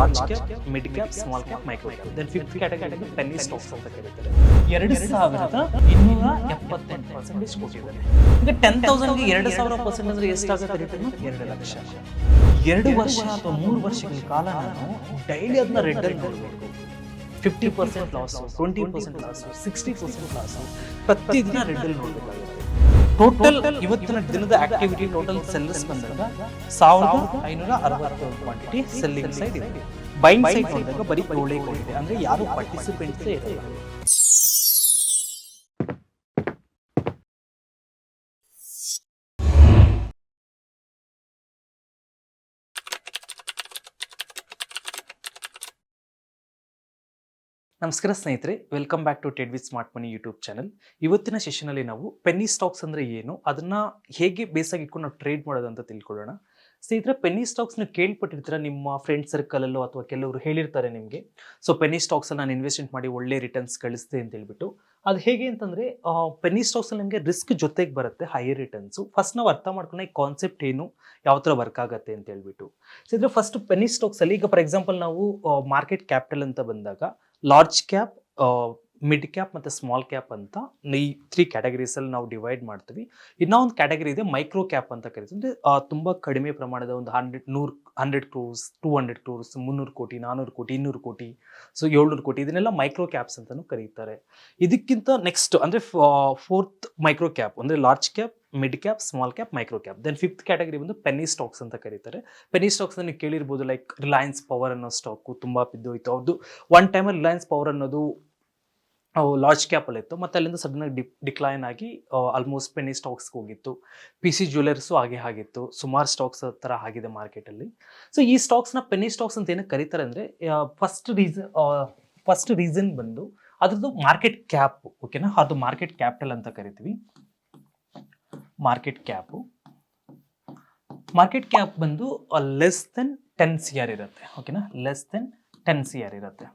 Large cap mid cap small cap micro cap then fifth category penny stocks ಅಂತ ಕರೀತಾರೆ ಎರಡು ಸಾವಿರದ ಇನ್ನೂರ ಎಪ್ಪತ್ತೆಂಟು ಪರ್ಸೆಂಟೇಜ್ ಕೊಟ್ಟಿದ್ದಾರೆ ಈಗ ಟೆನ್ ತೌಸಂಡ್ಗೆ ಎರಡು ಸಾವಿರ ಪರ್ಸೆಂಟ್ ಅಂದ್ರೆ ಎಷ್ಟಾಗುತ್ತೆ ರಿಟರ್ನ್ ಎರಡು ಲಕ್ಷ ಎರಡು ವರ್ಷ ಅಥವಾ ಮೂರು ವರ್ಷಗಳ ಕಾಲ ನಾನು ಡೈಲಿ ಅದನ್ನ ರಿಟರ್ನ್ ನೋಡಬೇಕು fifty percent loss twenty percent loss sixty percent loss ಪ್ರತಿದಿನ ಅಲ್ಲಿ ನೋಡಬೇಕಾಗುತ್ತೆ ಟೋಟಲ್ ಇವತ್ತಿನ ದಿನದ ಆಕ್ಟಿವಿಟಿ ಟೋಟಲ್ ಸೆಲ್ಲರ್ಸ್ ಬಂದಾಗ ಸಾವಿರದ ಐನೂರ ಅರವತ್ತು ಕ್ವಾಂಟಿಟಿ ಸೆಲ್ಲಿಂಗ್ ಸೈಡ್ ಇದೆ. ಬೈಂಗ್ ಸೈಡ್ ನೋಡಿದಾಗ ಬರೀ ಕೋಳೆ ಇದೆ ಅಂದ್ರೆ ಯಾರು ಪಾರ್ಟಿಸಿಪೆಂಟ್ಸ್ ಇರಲ್ಲ. ನಮಸ್ಕಾರ ಸ್ನೇಹಿತರೆ welcome back to Ted with smart money YouTube channel ಇವತ್ತಿನ ಸೆಷನಲ್ಲಿ ನಾವು ಪೆನ್ನಿ ಸ್ಟಾಕ್ಸ್ ಅಂದರೆ ಏನು, ಅದನ್ನು ಹೇಗೆ ಬೇಸಾಗಿ ಇಟ್ಕೊಂಡು ನಾವು ಟ್ರೇಡ್ ಮಾಡೋದು ಅಂತ ತಿಳ್ಕೊಳ್ಳೋಣ. ಸ್ನೇಹಿತರೆ ಪೆನ್ನಿ ಸ್ಟಾಕ್ಸ್ನ ಕೇಳ್ಪಟ್ಟಿರ್ತೀರ ನಿಮ್ಮ ಫ್ರೆಂಡ್ ಸರ್ಕಲಲ್ಲೋ ಅಥವಾ ಕೆಲವರು ಹೇಳಿರ್ತಾರೆ ನಿಮಗೆ. ಸೊ ಪೆನ್ನಿ ಸ್ಟಾಕ್ಸ್ ನಾನು ಇನ್ವೆಸ್ಟ್ಮೆಂಟ್ ಮಾಡಿ ಒಳ್ಳೆ ರಿಟರ್ನ್ಸ್ ಗಳಿಸ್ತೆ ಅಂತ ಹೇಳ್ಬಿಟ್ಟು. ಅದು ಹೇಗೆ ಅಂತಂದರೆ ಪೆನ್ನಿ ಸ್ಟಾಕ್ಸಲ್ಲಿ ನಿಮಗೆ ರಿಸ್ಕ್ ಜೊತೆಗೆ ಬರುತ್ತೆ ಹೈಯರ್ ರಿಟರ್ನ್ಸು ಫಸ್ಟ್ ನಾವು ಅರ್ಥ ಮಾಡ್ಕೊಂಡು ಈ ಕಾನ್ಸೆಪ್ಟ್ ಏನು, ಯಾವ ಥರ ವರ್ಕ್ ಆಗುತ್ತೆ ಅಂತ ಹೇಳ್ಬಿಟ್ಟು. ಸೊ ಇದ್ರೆ ಫಸ್ಟ್ ಪೆನ್ನಿ ಸ್ಟಾಕ್ಸಲ್ಲಿ ಈಗ ಫಾರ್ ಎಕ್ಸಾಂಪಲ್ ನಾವು ಮಾರ್ಕೆಟ್ ಕ್ಯಾಪಿಟಲ್ ಅಂತ ಬಂದಾಗ ಲಾರ್ಜ್ ಕ್ಯಾಪ್ ಮಿಡ್ ಕ್ಯಾಪ್ ಮತ್ತು ಸ್ಮಾಲ್ ಕ್ಯಾಪ್ ಅಂತ ಈ ತ್ರೀ ಕ್ಯಾಟಗರೀಸಲ್ಲಿ ನಾವು ಡಿವೈಡ್ ಮಾಡ್ತೀವಿ. ಇನ್ನೂ ಒಂದು ಕ್ಯಾಟಗರಿ ಇದೆ ಮೈಕ್ರೋ ಕ್ಯಾಪ್ ಅಂತ ಕರಿತೀವಿ. ಅಂದರೆ ತುಂಬ ಕಡಿಮೆ ಪ್ರಮಾಣದ ಒಂದು ಹಂಡ್ರೆಡ್ ನೂರು hundred crores two hundred crores ಮುನ್ನೂರು ಕೋಟಿ ನಾನ್ನೂರು ಕೋಟಿ, ಇನ್ನೂರು ಕೋಟಿ ಸೊ ಏಳ್ನೂರು ಕೋಟಿ, ಇದನ್ನೆಲ್ಲ ಮೈಕ್ರೋ ಕ್ಯಾಪ್ಸ್ ಅಂತಲೂ ಕರೀತಾರೆ. ಇದಕ್ಕಿಂತ ನೆಕ್ಸ್ಟ್ ಅಂದರೆ ಫೋರ್ತ್ ಮೈಕ್ರೋ ಕ್ಯಾಪ್ ಅಂದರೆ large cap mid cap small cap micro cap then fifth category ಬಂದು ಪೆನ್ನಿ ಸ್ಟಾಕ್ಸ್ ಅಂತ ಕರೀತಾರೆ. ಪೆನ್ನಿ ಸ್ಟಾಕ್ಸ್ ನೀವು ಕೇಳಿರ್ಬೋದು ಲೈಕ್ ರಿಲಯನ್ಸ್ ಪವರ್ ಅನ್ನೋ ಸ್ಟಾಕು ತುಂಬ ಬಿದ್ದೋಯ್ತು. ಅವ್ರದ್ದು ಒನ್ ಟೈಮಲ್ಲಿ ರಿಲಯನ್ಸ್ ಪವರ್ ಅನ್ನೋದು ಲಾರ್ಜ್ ಕ್ಯಾಪಲ್ಲಿ ಇತ್ತು. ಮತ್ತು ಅಲ್ಲಿಂದ ಸಡನ್ನಾಗಿ ಆಗಿ ಡಿಕ್ಲೈನ್ ಆಗಿ ಆಲ್ಮೋಸ್ಟ್ ಪೆನ್ನಿ ಸ್ಟಾಕ್ಸ್ಗೆ ಹೋಗಿತ್ತು. ಪಿ ಸಿ ಜ್ಯುವೆಲರ್ಸು ಹಾಗೆ ಆಗಿತ್ತು. ಸುಮಾರು ಸ್ಟಾಕ್ಸ್ ಥರ ಆಗಿದೆ ಮಾರ್ಕೆಟಲ್ಲಿ ಸೊ ಈ ಸ್ಟಾಕ್ಸ್ನ ಪೆನ್ನಿ ಸ್ಟಾಕ್ಸ್ ಅಂತ ಏನಕ್ಕೆ ಕರೀತಾರೆ ಅಂದರೆ ಫಸ್ಟ್ ರೀಸನ್ ಫಸ್ಟ್ ರೀಸನ್ ಬಂದು ಅದ್ರದ್ದು ಮಾರ್ಕೆಟ್ ಕ್ಯಾಪ್ ಓಕೆನಾ ಅದು ಮಾರ್ಕೆಟ್ ಕ್ಯಾಪಿಟಲ್ ಅಂತ ಕರಿತೀವಿ. ಮಾರ್ಕೆಟ್ ಕ್ಯಾಪು ಮಾರ್ಕೆಟ್ ಕ್ಯಾಪ್ ಬಂದು less than ten C R ಇರುತ್ತೆ. ಓಕೆನಾ less than ten C R ಇರುತ್ತೆ.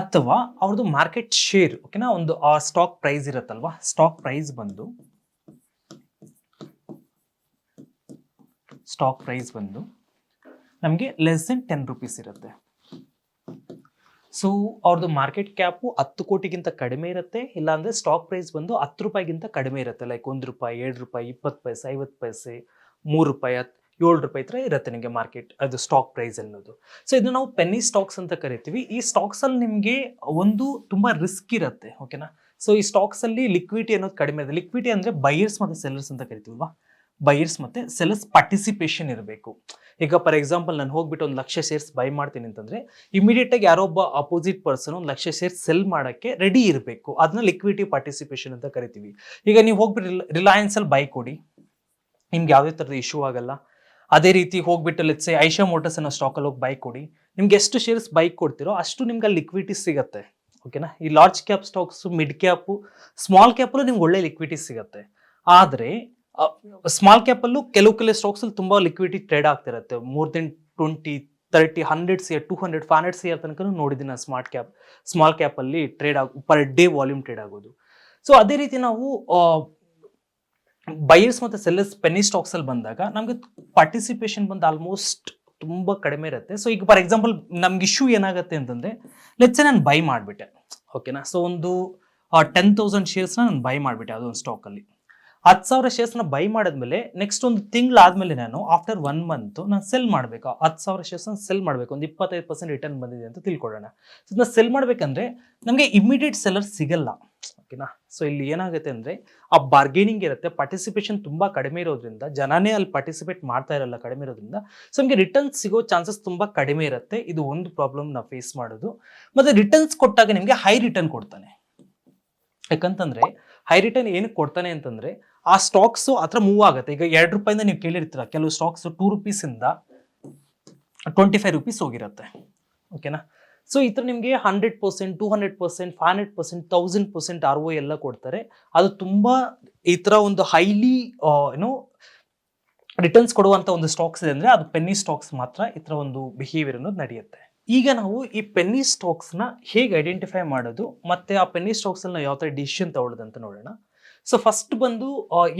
ಅಥವಾ ಅವ್ರದ್ದು ಮಾರ್ಕೆಟ್ ಶೇರ್ ಓಕೆನಾ ಒಂದು, ಆ ಸ್ಟಾಕ್ ಪ್ರೈಸ್ ಇರುತ್ತಲ್ವಾ? ಸ್ಟಾಕ್ ಪ್ರೈಸ್ ಬಂದು ಸ್ಟಾಕ್ ಪ್ರೈಸ್ ಬಂದು, ನಮಗೆ ಲೆಸ್ ದೆನ್ ಟೆನ್ ರುಪೀಸ್ ಇರುತ್ತೆ. ಸೊ ಅವ್ರದ್ದು ಮಾರ್ಕೆಟ್ ಕ್ಯಾಪು ಹತ್ತು ಕೋಟಿಗಿಂತ ಕಡಿಮೆ ಇರುತ್ತೆ. ಇಲ್ಲಾಂದರೆ ಸ್ಟಾಕ್ ಪ್ರೈಸ್ ಬಂದು ಹತ್ತು ರೂಪಾಯಿಗಿಂತ ಕಡಿಮೆ ಇರುತ್ತೆ. ಲೈಕ್ ಒಂದು ರೂಪಾಯಿ, ಎರಡು ರೂಪಾಯಿ, ಇಪ್ಪತ್ತು ಪೈಸೆ, ಐವತ್ತು ಪೈಸೆ, ಮೂರು ರೂಪಾಯಿ ಹತ್ತು ಏಳು ರೂಪಾಯಿ ಥರ ಇರುತ್ತೆ ನಿಮಗೆ ಮಾರ್ಕೆಟ್ ಅದು ಸ್ಟಾಕ್ ಪ್ರೈಸ್ ಅನ್ನೋದು. ಸೊ ಇದನ್ನ ನಾವು ಪೆನ್ನಿ ಸ್ಟಾಕ್ಸ್ ಅಂತ ಕರಿತೀವಿ. ಈ ಸ್ಟಾಕ್ಸಲ್ಲಿ ನಿಮಗೆ ಒಂದು ತುಂಬ ರಿಸ್ಕ್ ಇರುತ್ತೆ ಓಕೆನಾ ಸೊ ಈ ಸ್ಟಾಕ್ಸಲ್ಲಿ ಲಿಕ್ವಿಡಿಟಿ ಅನ್ನೋದು ಕಡಿಮೆ ಇದೆ ಲಿಕ್ವಿಡಿಟಿ ಅಂದರೆ ಬೈಯರ್ಸ್ ಮತ್ತು ಸೆಲ್ಲರ್ಸ್ ಅಂತ ಕರಿತೀವಲ್ವಾ? ಬೈಯರ್ಸ್ ಮತ್ತು ಸೆಲ್ಲರ್ಸ್ ಪಾರ್ಟಿಸಿಪೇಷನ್ ಇರಬೇಕು. ಈಗ ಫಾರ್ ಎಕ್ಸಾಂಪಲ್ ನಾನು ಹೋಗ್ಬಿಟ್ಟು ಒಂದು ಲಕ್ಷ ಶೇರ್ಸ್ ಬೈ ಮಾಡ್ತೀನಿ ಅಂತಂದ್ರೆ ಇಮಿಡಿಯೇಟ್ ಆಗಿ ಯಾರೊಬ್ಬ ಅಪೋಸಿಟ್ ಪರ್ಸನ್ ಒಂದು ಲಕ್ಷ ಶೇರ್ಸ್ ಸೆಲ್ ಮಾಡೋಕ್ಕೆ ರೆಡಿ ಇರಬೇಕು. ಅದನ್ನ ಲಿಕ್ವಿಡಿಟಿ ಪಾರ್ಟಿಸಿಪೇಷನ್ ಅಂತ ಕರಿತೀವಿ. ಈಗ ನೀವು ಹೋಗ್ಬಿಟ್ಟು ರಿಲಯನ್ಸ್ ಅಲ್ಲಿ ಬೈ ಕೊಡಿ. ನಿಮ್ಗೆ ಯಾವುದೇ ಥರದ ಇಶ್ಯೂ ಆಗಲ್ಲ. ಅದೇ ರೀತಿ ಹೋಗ್ಬಿಟ್ಟು ಲೆಟ್ಸೆ ಐಶಾ ಮೋಟರ್ಸ್ ಅನ್ನೋ ಸ್ಟಾಕಲ್ಲಿ ಹೋಗಿ ಬೈ ಕೊಡಿ. ನಿಮ್ಗೆ ಎಷ್ಟು ಶೇರ್ಸ್ ಬೈಕ್ ಕೊಡ್ತಿರೋ ಅಷ್ಟು ನಿಮ್ಗೆ ಲಿಕ್ವಿಟಿ ಸಿಗುತ್ತೆ. ಓಕೆನಾ ಈ large cap stocks mid cap small ಕ್ಯಾಪಲ್ಲೂ ನಿಮ್ಗೆ ಒಳ್ಳೆ ಲಿಕ್ವಿಟಿ ಸಿಗುತ್ತೆ. ಆದರೆ ಸ್ಮಾಲ್ ಕ್ಯಾಪಲ್ಲೂ ಕೆಲವು ಕೆಲವು ಸ್ಟಾಕ್ಸಲ್ಲಿ ತುಂಬ ಲಿಕ್ವಿಡಿಟಿ ಟ್ರೇಡ್ ಆಗ್ತಿರುತ್ತೆ. More than twenty thirty hundred C two hundred five hundred C ತನಕ ನೋಡಿದ್ದೀನಿ ನಾನು ಸ್ಮಾರ್ಟ್ ಕ್ಯಾಪ್ ಸ್ಮಾಲ್ ಕ್ಯಾಪಲ್ಲಿ ಟ್ರೇಡ್ ಆಗ ಪರ್ ಡೇ ವಾಲ್ಯೂಮ್ ಟ್ರೇಡ್ ಆಗೋದು. ಸೊ ಅದೇ ರೀತಿ ನಾವು ಬೈಯರ್ಸ್ ಮತ್ತು ಸೆಲ್ಲರ್ಸ್ ಪೆನ್ನಿ ಸ್ಟಾಕ್ಸಲ್ಲಿ ಬಂದಾಗ ನಮಗೆ ಪಾರ್ಟಿಸಿಪೇಷನ್ ಬಂದು ಆಲ್ಮೋಸ್ಟ್ ತುಂಬ ಕಡಿಮೆ ಇರುತ್ತೆ. ಸೊ ಈಗ ಫಾರ್ ಎಕ್ಸಾಂಪಲ್ ನಮ್ಗೆ ಇಶ್ಯೂ ಏನಾಗುತ್ತೆ ಅಂತಂದರೆ ಲೆಟ್ಸೆ ನಾನು ಬೈ ಮಾಡಿಬಿಟ್ಟೆ. ಓಕೆನಾ ಸೊ ಒಂದು ಟೆನ್ ತೌಸಂಡ್ ಶೇರ್ಸ್ನ ನಾನು ಬೈ ಮಾಡಿಬಿಟ್ಟೆ ಅದೊಂದು ಸ್ಟಾಕಲ್ಲಿ ಹತ್ತು ಸಾವಿರ ಶೇರ್ಸ್ನ ಬೈ ಮಾಡಿದ್ಮೇಲೆ ನೆಕ್ಸ್ಟ್ ಒಂದು ತಿಂಗಳಾದ್ಮೇಲೆ ನಾನು ಆಫ್ಟರ್ ಒನ್ ಮಂತ್ ನಾನು ಸೆಲ್ ಮಾಡಬೇಕು. ಹತ್ತು ಸಾವಿರ ಶೇರ್ಸ್ನ ಸೆಲ್ ಮಾಡಬೇಕು. ಒಂದು ಇಪ್ಪತ್ತೈದು ಪರ್ಸೆಂಟ್ ರಿಟರ್ನ್ ಬಂದಿದೆ ಅಂತ ತಿಳ್ಕೊಳ್ಳೋಣ. ಸೊ ಇದನ್ನ ಸೆಲ್ ಮಾಡಬೇಕಂದ್ರೆ ನಮಗೆ ಇಮಿಡಿಯೇಟ್ ಸೆಲ್ಲರ್ ಸಿಗಲ್ಲ. ಓಕೆನಾ ಸೊ ಇಲ್ಲಿ ಏನಾಗುತ್ತೆ ಅಂದರೆ ಆ ಬಾರ್ಗೇನಿಂಗ್ ಇರುತ್ತೆ. ಪಾರ್ಟಿಸಿಪೇಷನ್ ತುಂಬ ಕಡಿಮೆ ಇರೋದ್ರಿಂದ, ಜನನೇ ಅಲ್ಲಿ ಪಾರ್ಟಿಸಿಪೇಟ್ ಮಾಡ್ತಾ ಇರಲ್ಲ ಕಡಿಮೆ ಇರೋದ್ರಿಂದ ಸೊ ನಮಗೆ ರಿಟರ್ನ್ಸ್ ಸಿಗೋ ಚಾನ್ಸಸ್ ತುಂಬ ಕಡಿಮೆ ಇರುತ್ತೆ. ಇದು ಒಂದು ಪ್ರಾಬ್ಲಮ್ ನಾವು ಫೇಸ್ ಮಾಡೋದು. ಮತ್ತು ರಿಟರ್ನ್ಸ್ ಕೊಟ್ಟಾಗ ನಿಮಗೆ ಹೈ ರಿಟರ್ನ್ ಕೊಡ್ತಾನೆ. ಯಾಕಂತಂದ್ರೆ ಹೈ ರಿಟರ್ನ್ ಏನಕ್ಕೆ ಕೊಡ್ತಾನೆ ಅಂತಂದ್ರೆ ಆ ಸ್ಟಾಕ್ಸು ಹತ್ರ ಮೂವ್ ಆಗುತ್ತೆ. ಈಗ ಎರಡು ರೂಪಾಯಿಂದ ನೀವು ಕೇಳಿರ್ತೀರ, ಕೆಲವು ಸ್ಟಾಕ್ಸ್ ಟೂ ರುಪೀಸಿಂದ ಟ್ವೆಂಟಿ ಫೈವ್ ರುಪೀಸ್ ಹೋಗಿರುತ್ತೆ. ಓಕೆನಾ ಸೊ ಈ ಥರ ನಿಮಗೆ hundred percent two hundred percent five hundred percent thousand percent R O ಎಲ್ಲ ಕೊಡ್ತಾರೆ. ಅದು ತುಂಬ ಈ ಥರ ಒಂದು ಹೈಲಿ ಏನು ರಿಟರ್ನ್ಸ್ ಕೊಡುವಂಥ ಒಂದು ಸ್ಟಾಕ್ಸ್ ಇದೆ ಅಂದರೆ ಅದು ಪೆನ್ನಿ ಸ್ಟಾಕ್ಸ್ ಮಾತ್ರ ಈ ಥರ ಒಂದು ಬಿಹೇವಿಯರ್ ಅನ್ನೋದು ನಡೆಯುತ್ತೆ. ಈಗ ನಾವು ಈ ಪೆನ್ನಿ ಸ್ಟಾಕ್ಸ್ನ ಹೇಗೆ ಐಡೆಂಟಿಫೈ ಮಾಡೋದು, ಮತ್ತೆ ಆ ಪೆನ್ನಿ ಸ್ಟಾಕ್ಸಲ್ಲಿ ನಾವು ಯಾವ ಥರ ಡಿಸಿಷನ್ ತಗೊಳ್ಳೋದು ಅಂತ ನೋಡೋಣ. ಸೊ ಫಸ್ಟ್ ಬಂದು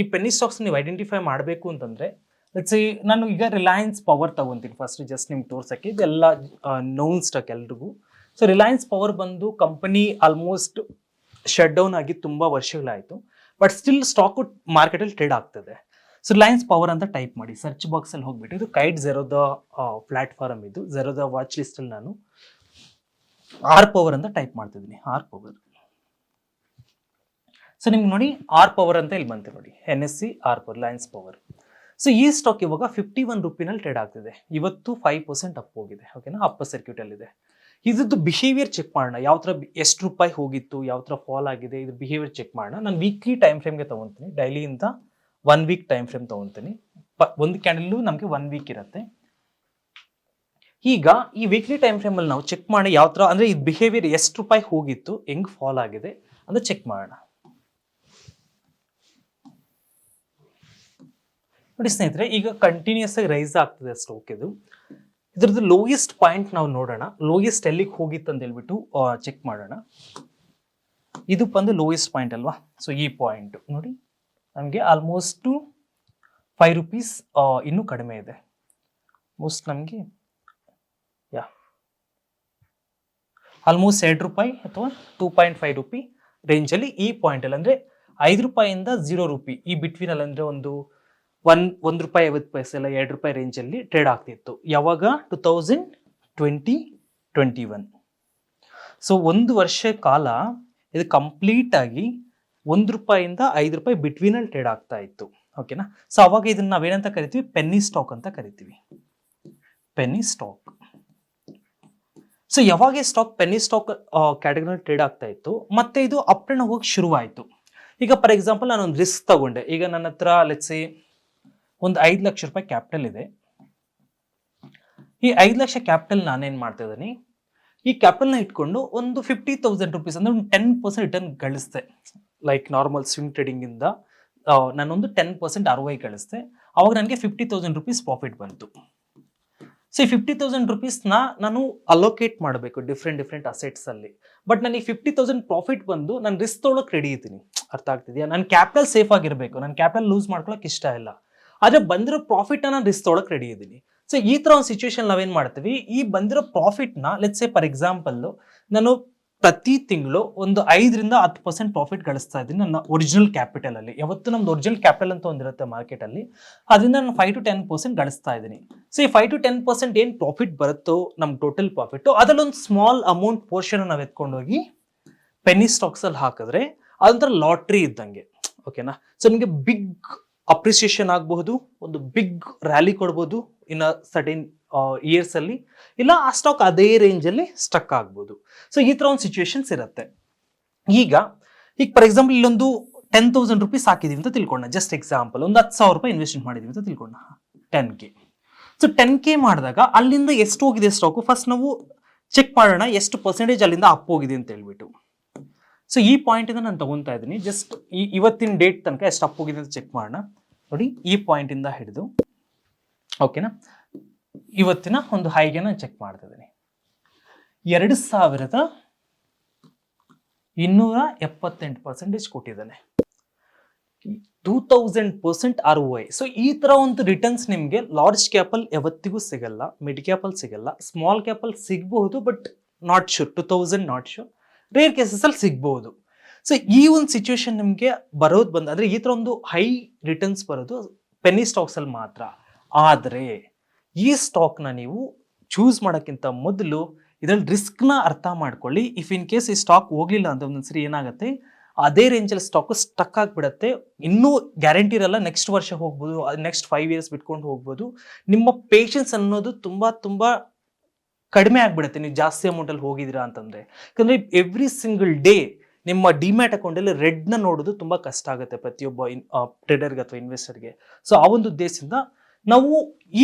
ಈ ಪೆನ್ನಿ ಸ್ಟಾಕ್ಸ್ ನೀವು ಐಡೆಂಟಿಫೈ ಮಾಡಬೇಕು ಅಂತಂದರೆ ಲೆಟ್ಸ್ ನಾನು ಈಗ ರಿಲಯನ್ಸ್ ಪವರ್ ತಗೊಂತೀನಿ. ಫಸ್ಟ್ ಜಸ್ಟ್ ನಿಮ್ಗೆ ತೋರ್ಸಕ್ಕೆ, ಇದೆಲ್ಲ ನೋನ್ ಸ್ಟಾಕ್ ಎಲ್ರಿಗೂ. ಸೊ ರಿಲಯನ್ಸ್ ಪವರ್ ಬಂದು ಕಂಪನಿ ಆಲ್ಮೋಸ್ಟ್ ಶಟ್ ಡೌನ್ ಆಗಿ ತುಂಬಾ ವರ್ಷಗಳಾಯಿತು. ಬಟ್ ಸ್ಟಿಲ್ ಸ್ಟಾಕು ಮಾರ್ಕೆಟಲ್ಲಿ ಟ್ರೇಡ್ ಆಗ್ತದೆ. ಸೊ ರಿಲಯನ್ಸ್ ಪವರ್ ಅಂತ ಟೈಪ್ ಮಾಡಿ ಸರ್ಚ್ ಬಾಕ್ಸಲ್ಲಿ ಹೋಗ್ಬಿಟ್ಟು, ಇದು ಕೈಟ್ ಜೆರೋದ ಪ್ಲಾಟ್ಫಾರ್ಮ್ ಇದು. ಝೆರೋದ ವಾಚ್ ಲಿಸ್ಟಲ್ಲಿ ನಾನು ಆರ್ ಪವರ್ ಅಂತ ಟೈಪ್ ಮಾಡ್ತಿದ್ದೀನಿ. ಆರ್ ಪವರ್ ಸೊ ನಿಮ್ಗೆ ನೋಡಿ ಆರ್ ಪವರ್ ಅಂತ ಇಲ್ಲಿ ಬಂತು ನೋಡಿ. N S C R Power Reliance Power so ಈ ಸ್ಟಾಕ್ ಇವಾಗ ಫಿಫ್ಟಿ ಒನ್ ರುಪಿನಲ್ಲಿ ಟ್ರೇಡ್ ಆಗ್ತಿದೆ. ಇವತ್ತು ಫೈವ್ ಪರ್ಸೆಂಟ್ ಅಪ್ ಹೋಗಿದೆ. ಓಕೆನಾ ಅಪ್ಪರ್ ಸರ್ಕ್ಯೂಟಲ್ಲಿದೆ ಇದ್ದು ಬಿಹೇವಿಯರ್ ಚೆಕ್ ಮಾಡೋಣ. ಯಾವ ಥರ ಎಷ್ಟು ರೂಪಾಯಿ ಹೋಗಿತ್ತು, ಯಾವ ಥರ ಫಾಲ್ ಆಗಿದೆ ಇದು ಬಿಹೇವಿಯರ್ ಚೆಕ್ ಮಾಡೋಣ. ನಾನು ವೀಕ್ಲಿ ಟೈಮ್ ಫ್ರೇಮ್ಗೆ ತೊಗೊತೀನಿ. ಡೈಲಿಯಿಂದ ಒನ್ ವೀಕ್ ಟೈಮ್ ಫ್ರೇಮ್ ತೊಗೊತೀನಿ. ಪ ಒಂದು ಕ್ಯಾಂಡಲ್ಲು ನಮಗೆ ಒನ್ ವೀಕ್ ಇರುತ್ತೆ. ಈಗ ಈ ವೀಕ್ಲಿ ಟೈಮ್ ಫ್ರೇಮಲ್ಲಿ ನಾವು ಚೆಕ್ ಮಾಡಿ ಯಾವ ಥರ ಅಂದರೆ ಇದು ಬಿಹೇವಿಯರ್ ಎಷ್ಟು ರೂಪಾಯಿ ಹೋಗಿತ್ತು, ಹೆಂಗೆ ಫಾಲ್ ಆಗಿದೆ ಅಂತ ಚೆಕ್ ಮಾಡೋಣ. ನೋಡಿ ಸ್ನೇಹಿತರೆ, ಈಗ ಕಂಟಿನ್ಯೂಸ್ ಆಗಿ ರೈಸ್ ಆಗ್ತದೆ ಸ್ಟೋಕ್ ಇದು. ಇದ್ರದ್ದು ಲೋಯೆಸ್ಟ್ ಪಾಯಿಂಟ್ ನಾವು ನೋಡೋಣ. ಲೋಯೆಸ್ಟ್ ಎಲ್ಲಿಗೆ ಹೋಗಿತ್ತು ಅಂತ ಹೇಳ್ಬಿಟ್ಟು ಚೆಕ್ ಮಾಡೋಣ. ಇದು ಬಂದು ಲೋಯೆಸ್ಟ್ ಪಾಯಿಂಟ್ ಅಲ್ವಾ? ಸೊ ಈ ಪಾಯಿಂಟ್ ನೋಡಿ, ನಮಗೆ ಆಲ್ಮೋಸ್ಟು ಫೈವ್ ರುಪೀಸ್ ಇನ್ನೂ ಕಡಿಮೆ ಇದೆ. ಮೋಸ್ಟ್ ನಮಗೆ ಯಾ ಆಲ್ಮೋಸ್ಟ್ ಎರಡು ರೂಪಾಯಿ ಅಥವಾ ಟೂ ಪಾಯಿಂಟ್ ಫೈವ್ ರುಪಿ ರೇಂಜಲ್ಲಿ ಈ ಪಾಯಿಂಟಲ್ಲಿ ಅಂದರೆ ಐದು ರೂಪಾಯಿಂದ ಝೀರೋ ರುಪಿ ಈ ಬಿಟ್ವೀನಲ್ಲಿ ಅಂದರೆ ಒಂದು ಒನ್, ಒಂದು ರೂಪಾಯಿ ಐವತ್ತು ಪೈಸೆ ಎಲ್ಲ ಎರಡು ರೂಪಾಯಿ ರೇಂಜಲ್ಲಿ ಟ್ರೇಡ್ ಆಗ್ತಿತ್ತು. ಯಾವಾಗ? Two thousand twenty twenty one so ಒಂದು ವರ್ಷ ಕಾಲ ಇದು ಕಂಪ್ಲೀಟಾಗಿ ಒಂದು ರೂಪಾಯಿಂದ ಐದು ರೂಪಾಯಿ ಬಿಟ್ವೀನಲ್ಲಿ ಟ್ರೇಡ್ ಆಗ್ತಾ ಇತ್ತು. ಓಕೆನಾ ಸೊ ಅವಾಗ ಇದನ್ನ ನಾವೇನಂತ ಕರಿತೀವಿ? ಪೆನ್ನಿ ಸ್ಟಾಕ್ ಅಂತ ಕರಿತೀವಿ. ಪೆನ್ನಿ ಸ್ಟಾಕ್ ಸೊ ಯಾವಾಗ ಸ್ಟಾಕ್ ಪೆನ್ನಿ ಸ್ಟಾಕ್ ಕ್ಯಾಟಗರಿನಲ್ಲಿ ಟ್ರೇಡ್ ಆಗ್ತಾ ಇತ್ತು? ಮತ್ತೆ ಇದು ಅಪ್ ಹೋಗಿ ಶುರುವಾಯಿತು. ಈಗ ಫಾರ್ ಎಕ್ಸಾಂಪಲ್ ನಾನು ಒಂದು ರಿಸ್ಕ್ ತಗೊಂಡೆ. ಈಗ ನನ್ನ ಹತ್ರ ಲೆಟ್ಸಿ ಒಂದು ಐದು ಲಕ್ಷ ರೂಪಾಯಿ ಕ್ಯಾಪಿಟಲ್ ಇದೆ. ಈ ಐದು ಲಕ್ಷ ಕ್ಯಾಪಿಟಲ್ ನಾನೇನು ಮಾಡ್ತಾ ಇದ್ದೀನಿ? ಈ ಕ್ಯಾಪಿಟಲ್ನ ಇಟ್ಕೊಂಡು ಒಂದು ಫಿಫ್ಟಿ ತೌಸಂಡ್ ರುಪೀಸ್ ಅಂದ್ರೆ ಒಂದು ಟೆನ್ ಪರ್ಸೆಂಟ್ ರಿಟರ್ನ್ ಗಳಿಸ್ದೆ. ಲೈಕ್ ನಾರ್ಮಲ್ ಸ್ವಿಂಗ್ ಟ್ರೇಡಿಂಗಿಂದ ನಾನೊಂದು ಟೆನ್ ಪರ್ಸೆಂಟ್ ಆರ್ ವೈ ಗಳಿಸ್ದೆ. ಅವಾಗ ನನಗೆ ಫಿಫ್ಟಿ ತೌಸಂಡ್ ರುಪೀಸ್ ಪ್ರಾಫಿಟ್ ಬಂತು. ಸೊ ಈ ಫಿಫ್ಟಿ ತೌಸಂಡ್ ರುಪೀಸ್ನ ನಾನು ಅಲೋಕೇಟ್ ಮಾಡಬೇಕು ಡಿಫ್ರೆಂಟ್ ಡಿಫ್ರೆಂಟ್ ಅಸೆಟ್ಸಲ್ಲಿ ಬಟ್ ನನಗೆ ಫಿಫ್ಟಿ ತೌಸಂಡ್ ಪ್ರಾಫಿಟ್ ಬಂದು ನಾನು ರಿಸ್ಕ್ ತೊಗೊಳಕ್ಕೆ ರೆಡಿ ಇದ್ದೀನಿ. ಅರ್ಥ ಆಗ್ತಿದೆಯಾ? ನನ್ನ ಕ್ಯಾಪಿಟಲ್ ಸೇಫ್ ಆಗಿರಬೇಕು. ನನ್ನ ಕ್ಯಾಪಿಟಲ್ ಲೂಸ್ ಮಾಡ್ಕೊಳಕ್ಕೆ ಇಷ್ಟ ಇಲ್ಲ. ಆದ್ರೆ ಬಂದಿರೋ ಪ್ರಾಫಿಟ್ ನಾನು ರಿಸ್ಕ್ ತೊಗೊಳಕ್ಕೆ ರೆಡಿ ಇದ್ದೀನಿ ಸೊ ಈ ಥರ ಒಂದು ಸಿಚುವೇಶನ್ ನಾವೇನು ಮಾಡ್ತೀವಿ? ಈ ಬಂದಿರೋ ಪ್ರಾಫಿಟ್ನ ಲೆಟ್ಸ್ ಸೇ ಫಾರ್ ಎಕ್ಸಾಂಪಲ್ಲು ನಾನು ಪ್ರತಿ ತಿಂಗಳು ಒಂದು ಐದರಿಂದ ಹತ್ತು ಪರ್ಸೆಂಟ್ ಪ್ರಾಫಿಟ್ ಗಳಿಸ್ತಾ ಇದ್ದೀನಿ ನನ್ನ ಒರಿಜಿನಲ್ ಕ್ಯಾಪಿಟಲ್ ಅಲ್ಲಿ. ಯಾವತ್ತು ನಮ್ದು ಒರಿಜಿನಲ್ ಕ್ಯಾಪಿಟಲ್ ಅಂತ ಒಂದಿರುತ್ತೆ ಮಾರ್ಕೆಟ್ ಅಲ್ಲಿ. ಅದರಿಂದ ನಾನು ಫೈವ್ ಟು ಟೆನ್ ಪರ್ಸೆಂಟ್ ಗಳಿಸ್ತಾ ಇದ್ದೀನಿ. ಸೊ ಈ ಫೈವ್ ಟು ಟೆನ್ ಪರ್ಸೆಂಟ್ ಏನು ಪ್ರಾಫಿಟ್ ಬರುತ್ತೋ ನಮ್ಮ ಟೋಟಲ್ ಪ್ರಾಫಿಟ್ ಅದರಲ್ಲೊಂದು ಸ್ಮಾಲ್ ಅಮೌಂಟ್ ಪೋರ್ಷನ್ ನಾವು ಎತ್ಕೊಂಡೋಗಿ ಪೆನ್ನಿ ಸ್ಟಾಕ್ಸ್ ಅಲ್ಲಿ ಹಾಕಿದ್ರೆ ಅದೊಂಥರ ಲಾಟ್ರಿ ಇದ್ದಂಗೆ. ಓಕೆನಾ ಸೊ ನಿಮಗೆ ಬಿಗ್ ಅಪ್ರಿಸಿಯೇಷನ್ ಆಗಬಹುದು, ಒಂದು ಬಿಗ್ ರ್ಯಾಲಿ ಕೊಡ್ಬೋದು ಇನ್ ಸರ್ಟೈನ್ ಇಯರ್ಸ್ ಅಲ್ಲಿ. ಇಲ್ಲ, ಆ ಸ್ಟಾಕ್ ಅದೇ ರೇಂಜ್ ಅಲ್ಲಿ ಸ್ಟಕ್ ಆಗ್ಬೋದು. ಸೊ ಈ ತರ ಒಂದು ಸಿಚುವೇಶನ್ಸ್ ಇರುತ್ತೆ. ಈಗ ಈಗ ಫಾರ್ ಎಕ್ಸಾಂಪಲ್ ಇಲ್ಲೊಂದು ಟೆನ್ ತೌಸಂಡ್ ರುಪೀಸ್ ಹಾಕಿದೀವಿ ಅಂತ ತಿಳ್ಕೊಂಡ ಜಸ್ಟ್ ಎಕ್ಸಾಂಪಲ್ ಒಂದು ಹತ್ತು ಸಾವಿರ ರೂಪಾಯಿ ಇನ್ವೆಸ್ಟ್ಮೆಂಟ್ ಮಾಡಿದೀವಿ ಅಂತ ತಿಳ್ಕೊಂಡ ten K so ten K ಮಾಡಿದಾಗ ಅಲ್ಲಿಂದ ಎಷ್ಟು ಹೋಗಿದೆ ಸ್ಟಾಕು ಫಸ್ಟ್ ನಾವು ಚೆಕ್ ಮಾಡೋಣ, ಎಷ್ಟು ಪರ್ಸೆಂಟೇಜ್ ಅಲ್ಲಿಂದ ಅಪ್ ಹೋಗಿದೆ ಅಂತ ಹೇಳ್ಬಿಟ್ಟು. ಸೊ ಈ ಪಾಯಿಂಟ್ ಇಂದ ನಾನು ತಗೊಂತಾ ಇದ್ದೀನಿ. ಜಸ್ಟ್ ಈ ಇವತ್ತಿನ ಡೇಟ್ ತನಕ ಎಷ್ಟು ಅಪ್ ಹೋಗಿದೆ ಅಂತ ಚೆಕ್ ಮಾಡೋಣ. ನೋಡಿ, ಈ ಪಾಯಿಂಟ್ ಇಂದ ಹಿಡಿದು ಓಕೆನಾ ಇವತ್ತಿನ ಒಂದು ಹೈಗೆ ನಾನು ಚೆಕ್ ಮಾಡ್ತಾ ಇದ್ದೀನಿ. ಎರಡು ಸಾವಿರದ ಇನ್ನೂರ ಎಪ್ಪತ್ತೆಂಟು ಪರ್ಸೆಂಟೇಜ್ ಕೊಟ್ಟಿದ್ದಾನೆ. Two thousand percent R O I so ಈ ಥರ ಒಂದು ರಿಟರ್ನ್ಸ್ ನಿಮಗೆ ಲಾರ್ಜ್ ಕ್ಯಾಪಲ್ ಯಾವತ್ತಿಗೂ ಸಿಗಲ್ಲ ಮಿಡ್ ಕ್ಯಾಪಲ್ ಸಿಗಲ್ಲ ಸ್ಮಾಲ್ ಕ್ಯಾಪಲ್ ಸಿಗಬಹುದು but not sure two thousand not sure rare cases ಅಲ್ಲಿ ಸಿಗ್ಬಹುದು ಸೊ ಈ ಒಂದು ಸಿಚುವೇಶನ್ ನಿಮಗೆ ಬರೋದು ಬಂದ, ಅಂದರೆ ಈ ತರ ಒಂದು ಹೈ ರಿಟರ್ನ್ಸ್ ಬರೋದು ಪೆನ್ನಿ ಸ್ಟಾಕ್ಸ್ ಅಲ್ಲಿ ಮಾತ್ರ. ಆದರೆ, ಈ ಸ್ಟಾಕ್ನ ನೀವು ಚೂಸ್ ಮಾಡೋಕ್ಕಿಂತ ಮೊದಲು ಇದರಲ್ಲಿ ರಿಸ್ಕ್ನ ಅರ್ಥ ಮಾಡ್ಕೊಳ್ಳಿ. ಇಫ್ ಇನ್ ಕೇಸ್ ಈ ಸ್ಟಾಕ್ ಹೋಗಲಿಲ್ಲ ಅಂತ ಒಂದೊಂದ್ಸರಿ ಏನಾಗುತ್ತೆ, ಅದೇ ರೇಂಜಲ್ಲಿ ಸ್ಟಾಕ್ ಸ್ಟಕ್ ಆಗಿಬಿಡತ್ತೆ. ಇನ್ನೂ ಗ್ಯಾರಂಟಿ ಇರಲ್ಲ ನೆಕ್ಸ್ಟ್ ವರ್ಷ ಹೋಗ್ಬೋದು ನೆಕ್ಸ್ಟ್ ಫೈವ್ ಇಯರ್ಸ್ ಬಿಟ್ಕೊಂಡು ಹೋಗ್ಬೋದು. ನಿಮ್ಮ ಪೇಷನ್ಸ್ ಅನ್ನೋದು ತುಂಬಾ ತುಂಬಾ ಕಡಿಮೆ ಆಗ್ಬಿಡುತ್ತೆ. ನೀವು ಜಾಸ್ತಿ ಅಮೌಂಟಲ್ಲಿ ಹೋಗಿದ್ದೀರಾ ಅಂತಂದರೆ. ಯಾಕಂದರೆ ಎವ್ರಿ ಸಿಂಗಲ್ ಡೇ ನಿಮ್ಮ ಡಿಮ್ಯಾಟ್ ಅಕೌಂಟಲ್ಲಿ ರೆಡ್ನ ನೋಡೋದು ತುಂಬ ಕಷ್ಟ ಆಗುತ್ತೆ ಪ್ರತಿಯೊಬ್ಬ ಇನ್ ಟ್ರೇಡರ್ಗೆ ಅಥವಾ ಇನ್ವೆಸ್ಟರ್ಗೆ ಸೊ ಆ ಒಂದು ಉದ್ದೇಶದಿಂದ ನಾವು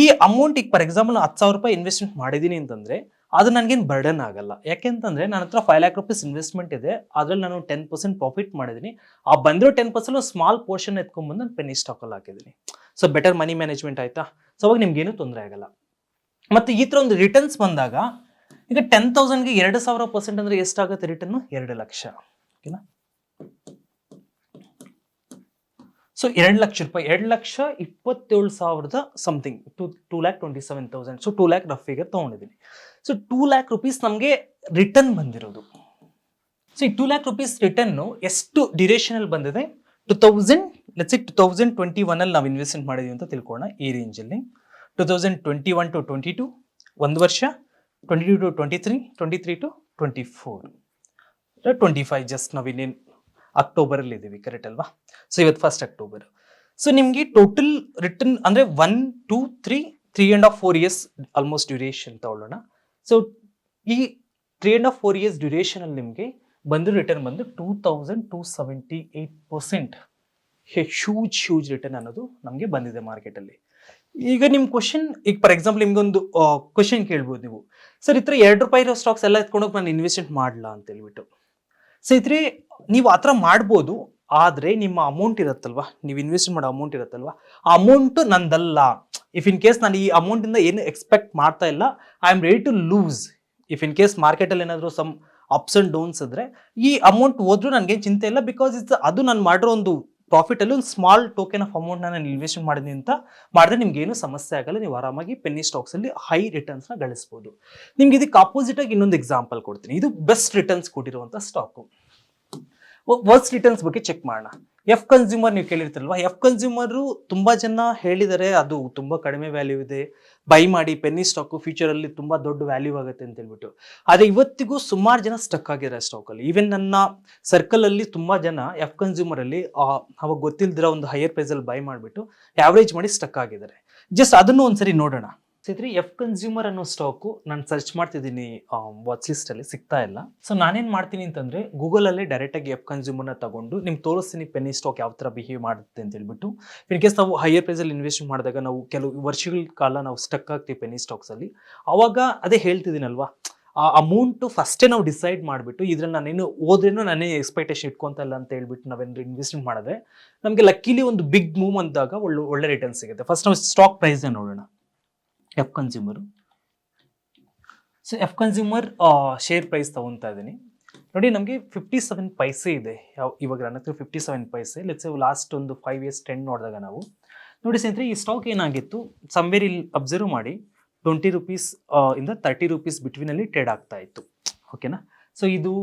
ಈ ಅಮೌಂಟ್ ಈಗ ಫಾರ್ ಎಕ್ಸಾಂಪಲ್ ಹತ್ತು ಸಾವಿರ ರೂಪಾಯಿ ಇನ್ವೆಸ್ಟ್ಮೆಂಟ್ ಮಾಡಿದ್ದೀನಿ ಅಂತಂದರೆ, ಅದು ನನಗೇನು ಬರ್ಡನ್ ಆಗಲ್ಲ. ಯಾಕೆಂತಂದರೆ ನನ್ನ ಹತ್ರ ಫೈವ್ ಲ್ಯಾಕ್ ರುಪೀಸ್ ಇನ್ವೆಸ್ಟ್ಮೆಂಟ್ ಇದೆ. ಅದರಲ್ಲಿ ನಾನು ಟೆನ್ ಪರ್ಸೆಂಟ್ ಪ್ರಾಫಿಟ್ ಮಾಡಿದ್ದೀನಿ. ಆ ಬಂದಿರೋ ಟೆನ್ ಪರ್ಸೆಂಟ್ ಸ್ಮಾಲ್ ಪೋರ್ಷನ್ ಎತ್ಕೊಂಡ್ಬಂದು ನಾನು ಪೆನ್ನಿ ಸ್ಟಾಕಲ್ಲಿ ಹಾಕಿದ್ದೀನಿ. ಸೊ ಬೆಟರ್ ಮನಿ ಮ್ಯಾನೇಜ್ಮೆಂಟ್ ಆಯಿತಾ? ಸೊ ಅವಾಗ ನಿಮ್ಗೇನು ತೊಂದರೆ ಆಗಲ್ಲ. ಮತ್ತೆ ಈ ಥರ ಒಂದು ರಿಟರ್ನ್ಸ್ ಬಂದಾಗ, ಈಗ ಟೆನ್ ತೌಸಂಡ್ಗೆ ಎರಡು ಸಾವಿರ ಪರ್ಸೆಂಟ್ ಅಂದರೆ ಎಷ್ಟಾಗುತ್ತೆ ರಿಟರ್ನು ಎರಡು ಲಕ್ಷ. ಓಕೆನಾ? ಸೊ ಎರಡು ಲಕ್ಷ ರೂಪಾಯಿ. ಎರಡು ಲಕ್ಷ ಇಪ್ಪತ್ತೇಳು ಸಾವಿರದ something two two lakh twenty seven thousand so two lakh rough figure ತೊಗೊಂಡಿದ್ದೀನಿ. ಸೊ ಟೂ ಲ್ಯಾಕ್ ರುಪೀಸ್ ನಮಗೆ ರಿಟರ್ನ್ ಬಂದಿರೋದು. ಸೊ ಈ ಟೂ ಲ್ಯಾಕ್ ರುಪೀಸ್ ರಿಟರ್ನು ಎಷ್ಟು ಡ್ಯೂರೇಷನಲ್ಲಿ ಬಂದಿದೆ? Two thousand let's two thousand twenty ಒನಲ್ಲಿ ನಾವು ಇನ್ವೆಸ್ಟ್ಮೆಂಟ್ ಮಾಡಿದ್ವಿ ಅಂತ ತಿಳ್ಕೊಳ್ಳೋಣ ಈ ರೇಂಜಲ್ಲಿ two thousand twenty one to twenty two ಒಂದು ವರ್ಷ twenty two to twenty three twenty three to twenty four twenty five just ನಾವು ಇನ್ನೇನು ಅಕ್ಟೋಬರಲ್ಲಿ ಇದ್ದೀವಿ ಕರೆಕ್ಟ್ ಅಲ್ವಾ? ಸೊ ಇವತ್ತು ಫಸ್ಟ್ ಅಕ್ಟೋಬರ್ ಸೊ ನಿಮಗೆ ಟೋಟಲ್ ರಿಟರ್ನ್ ಅಂದರೆ one two three three and half four years almost duration ತಗೊಳ್ಳೋಣ. ಸೊ ಈ three and half four years ಡ್ಯೂರೇಷನಲ್ಲಿ ನಿಮಗೆ ಬಂದು ರಿಟರ್ನ್ ಬಂದು two thousand two seventy eight percent huge huge return ಅನ್ನೋದು ನಮಗೆ ಬಂದಿದೆ ಮಾರ್ಕೆಟಲ್ಲಿ ಈಗ ನಿಮ್ಮ ಕ್ವಶನ್ ಈಗ ಫಾರ್ ಎಕ್ಸಾಂಪಲ್ ನಿಮ್ಗೊಂದು ಕ್ವಶನ್ ಕೇಳ್ಬೋದು ನೀವು. ಸರ್ ಥರ ಎರಡು ರೂಪಾಯಿ ಇರೋ ಸ್ಟಾಕ್ಸ್ ಎಲ್ಲ ಎತ್ಕೊಂಡೋಗಿ ನಾನು ಇನ್ವೆಸ್ಟ್ಮೆಂಟ್ ಮಾಡಲ್ಲ ಅಂತ ಹೇಳ್ಬಿಟ್ಟು. ಸೊ ಇದ್ರೆ ನೀವು ಆ ಥರ ಮಾಡ್ಬೋದು, ಆದರೆ ನಿಮ್ಮ ಅಮೌಂಟ್ ಇರುತ್ತಲ್ವಾ? ನೀವು ಇನ್ವೆಸ್ಟ್ ಮಾಡೋ ಅಮೌಂಟ್ ಇರುತ್ತಲ್ವಾ? ಆ ಅಮೌಂಟ್ ನಂದಲ್ಲ. ಇಫ್ ಇನ್ ಕೇಸ್ ನಾನು ಈ ಅಮೌಂಟಿಂದ ಏನು ಎಕ್ಸ್ಪೆಕ್ಟ್ ಮಾಡ್ತಾ ಇಲ್ಲ I am ready to lose if in case ಮಾರ್ಕೆಟಲ್ಲಿ ಏನಾದರೂ ಸಮ್ ಅಪ್ಸ್ ಆ್ಯಂಡ್ ಡೌನ್ಸ್ ಇದ್ರೆ, ಈ ಅಮೌಂಟ್ ಹೋದ್ರೂ ನನಗೆ ಚಿಂತೆ ಇಲ್ಲ ಬಿಕಾಸ್ ಇಟ್ಸ್ ಅದು ನಾನು ಮಾಡಿರೋ ಒಂದು ಪ್ರಾಫಿಟಲ್ಲಿ ಒಂದು ಸ್ಮಾಲ್ ಟೋಕನ್ ಆಫ್ ಅಮೌಂಟ್ನ ನಾನು ಇನ್ವೆಸ್ಟ್ ಮಾಡಿದ್ದೀನಿ ಅಂತ ಮಾಡಿದ್ರೆ ನಿಮ್ಗೆ ಏನು ಸಮಸ್ಯೆ ಆಗಲ್ಲ, ನೀವು ಆರಾಮಾಗಿ ಪೆನ್ನಿ ಸ್ಟಾಕ್ಸಲ್ಲಿ ಹೈ ರಿಟರ್ನ್ಸ್ನ ಗಳಿಸ್ಬೋದು. ನಿಮ್ಗೆ ಇದಕ್ಕೆ ಆಪೋಸಿಟ್ ಆಗಿ ಇನ್ನೊಂದು ಎಕ್ಸಾಂಪಲ್ ಕೊಡ್ತೀನಿ. ಇದು ಬೆಸ್ಟ್ ರಿಟರ್ನ್ಸ್ ಕೊಟ್ಟಿರುವಂಥ ಸ್ಟಾಕು ವರ್ಸ್ಟ್ ರಿಟರ್ನ್ಸ್ ಬಗ್ಗೆ ಚೆಕ್ ಮಾಡೋಣ. ಎಫ್ ಕನ್ಸ್ಯೂಮರ್ ನೀವು ಕೇಳಿರ್ತಲ್ವಾ ಎಫ್ ಕನ್ಸ್ಯೂಮರು ತುಂಬಾ ಜನ ಹೇಳಿದರೆ ಅದು ತುಂಬಾ ಕಡಿಮೆ ವ್ಯಾಲ್ಯೂ ಇದೆ. ಬೈ ಮಾಡಿ ಪೆನ್ನಿ ಸ್ಟಾಕು ಫ್ಯೂಚರಲ್ಲಿ ತುಂಬಾ ದೊಡ್ಡ ವ್ಯಾಲ್ಯೂ ಆಗುತ್ತೆ ಅಂತ ಹೇಳ್ಬಿಟ್ಟು. ಆದರೆ ಇವತ್ತಿಗೂ ಸುಮಾರು ಜನ ಸ್ಟಕ್ ಆಗಿದ್ದಾರೆ ಸ್ಟಾಕಲ್ಲಿ ಈವನ್ ನನ್ನ ಸರ್ಕಲ್ ಅಲ್ಲಿ ತುಂಬಾ ಜನ ಎಫ್ ಕನ್ಸ್ಯೂಮರ್ ಅಲ್ಲಿ ಅವಾಗ ಗೊತ್ತಿಲ್ದಿರೋ ಒಂದು ಹೈಯರ್ ಪ್ರೈಸಲ್ಲಿ ಬೈ ಮಾಡಿಬಿಟ್ಟು ಆ್ಯಾವ್ರೇಜ್ ಮಾಡಿ ಸ್ಟಕ್ ಆಗಿದ್ದಾರೆ. ಜಸ್ಟ್ ಅದನ್ನು ಒಂದ್ಸರಿ ನೋಡೋಣ. ಸಿದ್ರಿ ಎಫ್ ಕನ್ಸ್ಯೂಮರ್ ಅನ್ನೋ ಸ್ಟಾಕು ನಾನು ಸರ್ಚ್ ಮಾಡ್ತಿದ್ದೀನಿ ವಾಚ್ ಲಿಸ್ಟಲ್ಲಿ ಸಿಗ್ತಾ ಇಲ್ಲ. ಸೊ ನಾನೇನು ಮಾಡ್ತೀನಿ ಅಂತಂದರೆ ಗೂಗಲಲ್ಲೇ ಡೈರೆಕ್ಟಾಗಿ ಎಫ್ ಕನ್ಸ್ಯೂಮರ್ನ ತಗೊಂಡು ನಿಮ್ಗೆ ತೋರಿಸ್ತೀನಿ ಪೆನ್ನಿ ಸ್ಟಾಕ್ ಯಾವ ಥರ ಬಿಹೇವ್ ಮಾಡುತ್ತೆ ಅಂತ ಹೇಳ್ಬಿಟ್ಟು ಇನ್ ಕೇಸ್ ನಾವು ಹೈಯರ್ ಪ್ರೈಸಲ್ಲಿ ಇನ್ವೆಸ್ಟ್ ಮಾಡಿದಾಗ ನಾವು ಕೆಲವು ವರ್ಷಗಳ ಕಾಲ ನಾವು ಸ್ಟಕ್ ಆಗ್ತೀವಿ ಪೆನ್ನಿ ಸ್ಟಾಕ್ಸಲ್ಲಿ ಅವಾಗ ಅದೇ ಹೇಳ್ತಿದ್ದೀನಲ್ವಾ? ಆ ಅಮೌಂಟು ಫಸ್ಟೇ ನಾವು ಡಿಸೈಡ್ ಮಾಡಿಬಿಟ್ಟು, ಇದ್ರಲ್ಲಿ ನಾನೇನು ಓದ್ರೇನು ನಾನೇ ಎಕ್ಸ್ಪೆಕ್ಟೇಷನ್ ಇಟ್ಕೊಂತ ಇಲ್ಲ ಅಂತ ಹೇಳ್ಬಿಟ್ಟು ನಾವೇನಾದ್ರು ಇನ್ವೆಸ್ಟ್ಮೆಂಟ್ ಮಾಡಿದ್ರೆ, ನಮಗೆ ಲಕ್ಕಿಲಿ ಒಂದು ಬಿಗ್ ಮೂವ್ ಅಂದಾಗ ಒಳ್ಳೆ ಒಳ್ಳೆ ರಿಟರ್ನ್ ಸಿಗುತ್ತೆ. ಫಸ್ಟ್ ನಾವು ಸ್ಟಾಕ್ ಪ್ರೈಸ್ನ ನೋಡೋಣ. F consumer so F consumer share price ತಗೊತಾ ಇದ್ದೀನಿ. ನೋಡಿ, ನಮಗೆ ಫಿಫ್ಟಿ ಸೆವೆನ್ ಪೈಸೆ ಇದೆ. ಯಾವ, ಇವಾಗ ನನ್ನ ಹತ್ರ fifty seven paise let's last ಒಂದು ಫೈವ್ ಇಯರ್ಸ್ ಟೆನ್ ನೋಡಿದಾಗ ನಾವು. ನೋಡಿ ಸ್ನೇಹಿತರೆ, ಈ ಸ್ಟಾಕ್ ಏನಾಗಿತ್ತು? ಸಮ್ವೇರ್ ಇಲ್ಲಿ ಅಬ್ಸರ್ವ್ ಮಾಡಿ ಟ್ವೆಂಟಿ ರುಪೀಸ್ ಇಂದ ತರ್ಟಿ ರುಪೀಸ್ ಬಿಟ್ವೀನಲ್ಲಿ ಟ್ರೇಡ್ ಆಗ್ತಾ ಇತ್ತು. ಓಕೆನಾ ಸೊ ಇದು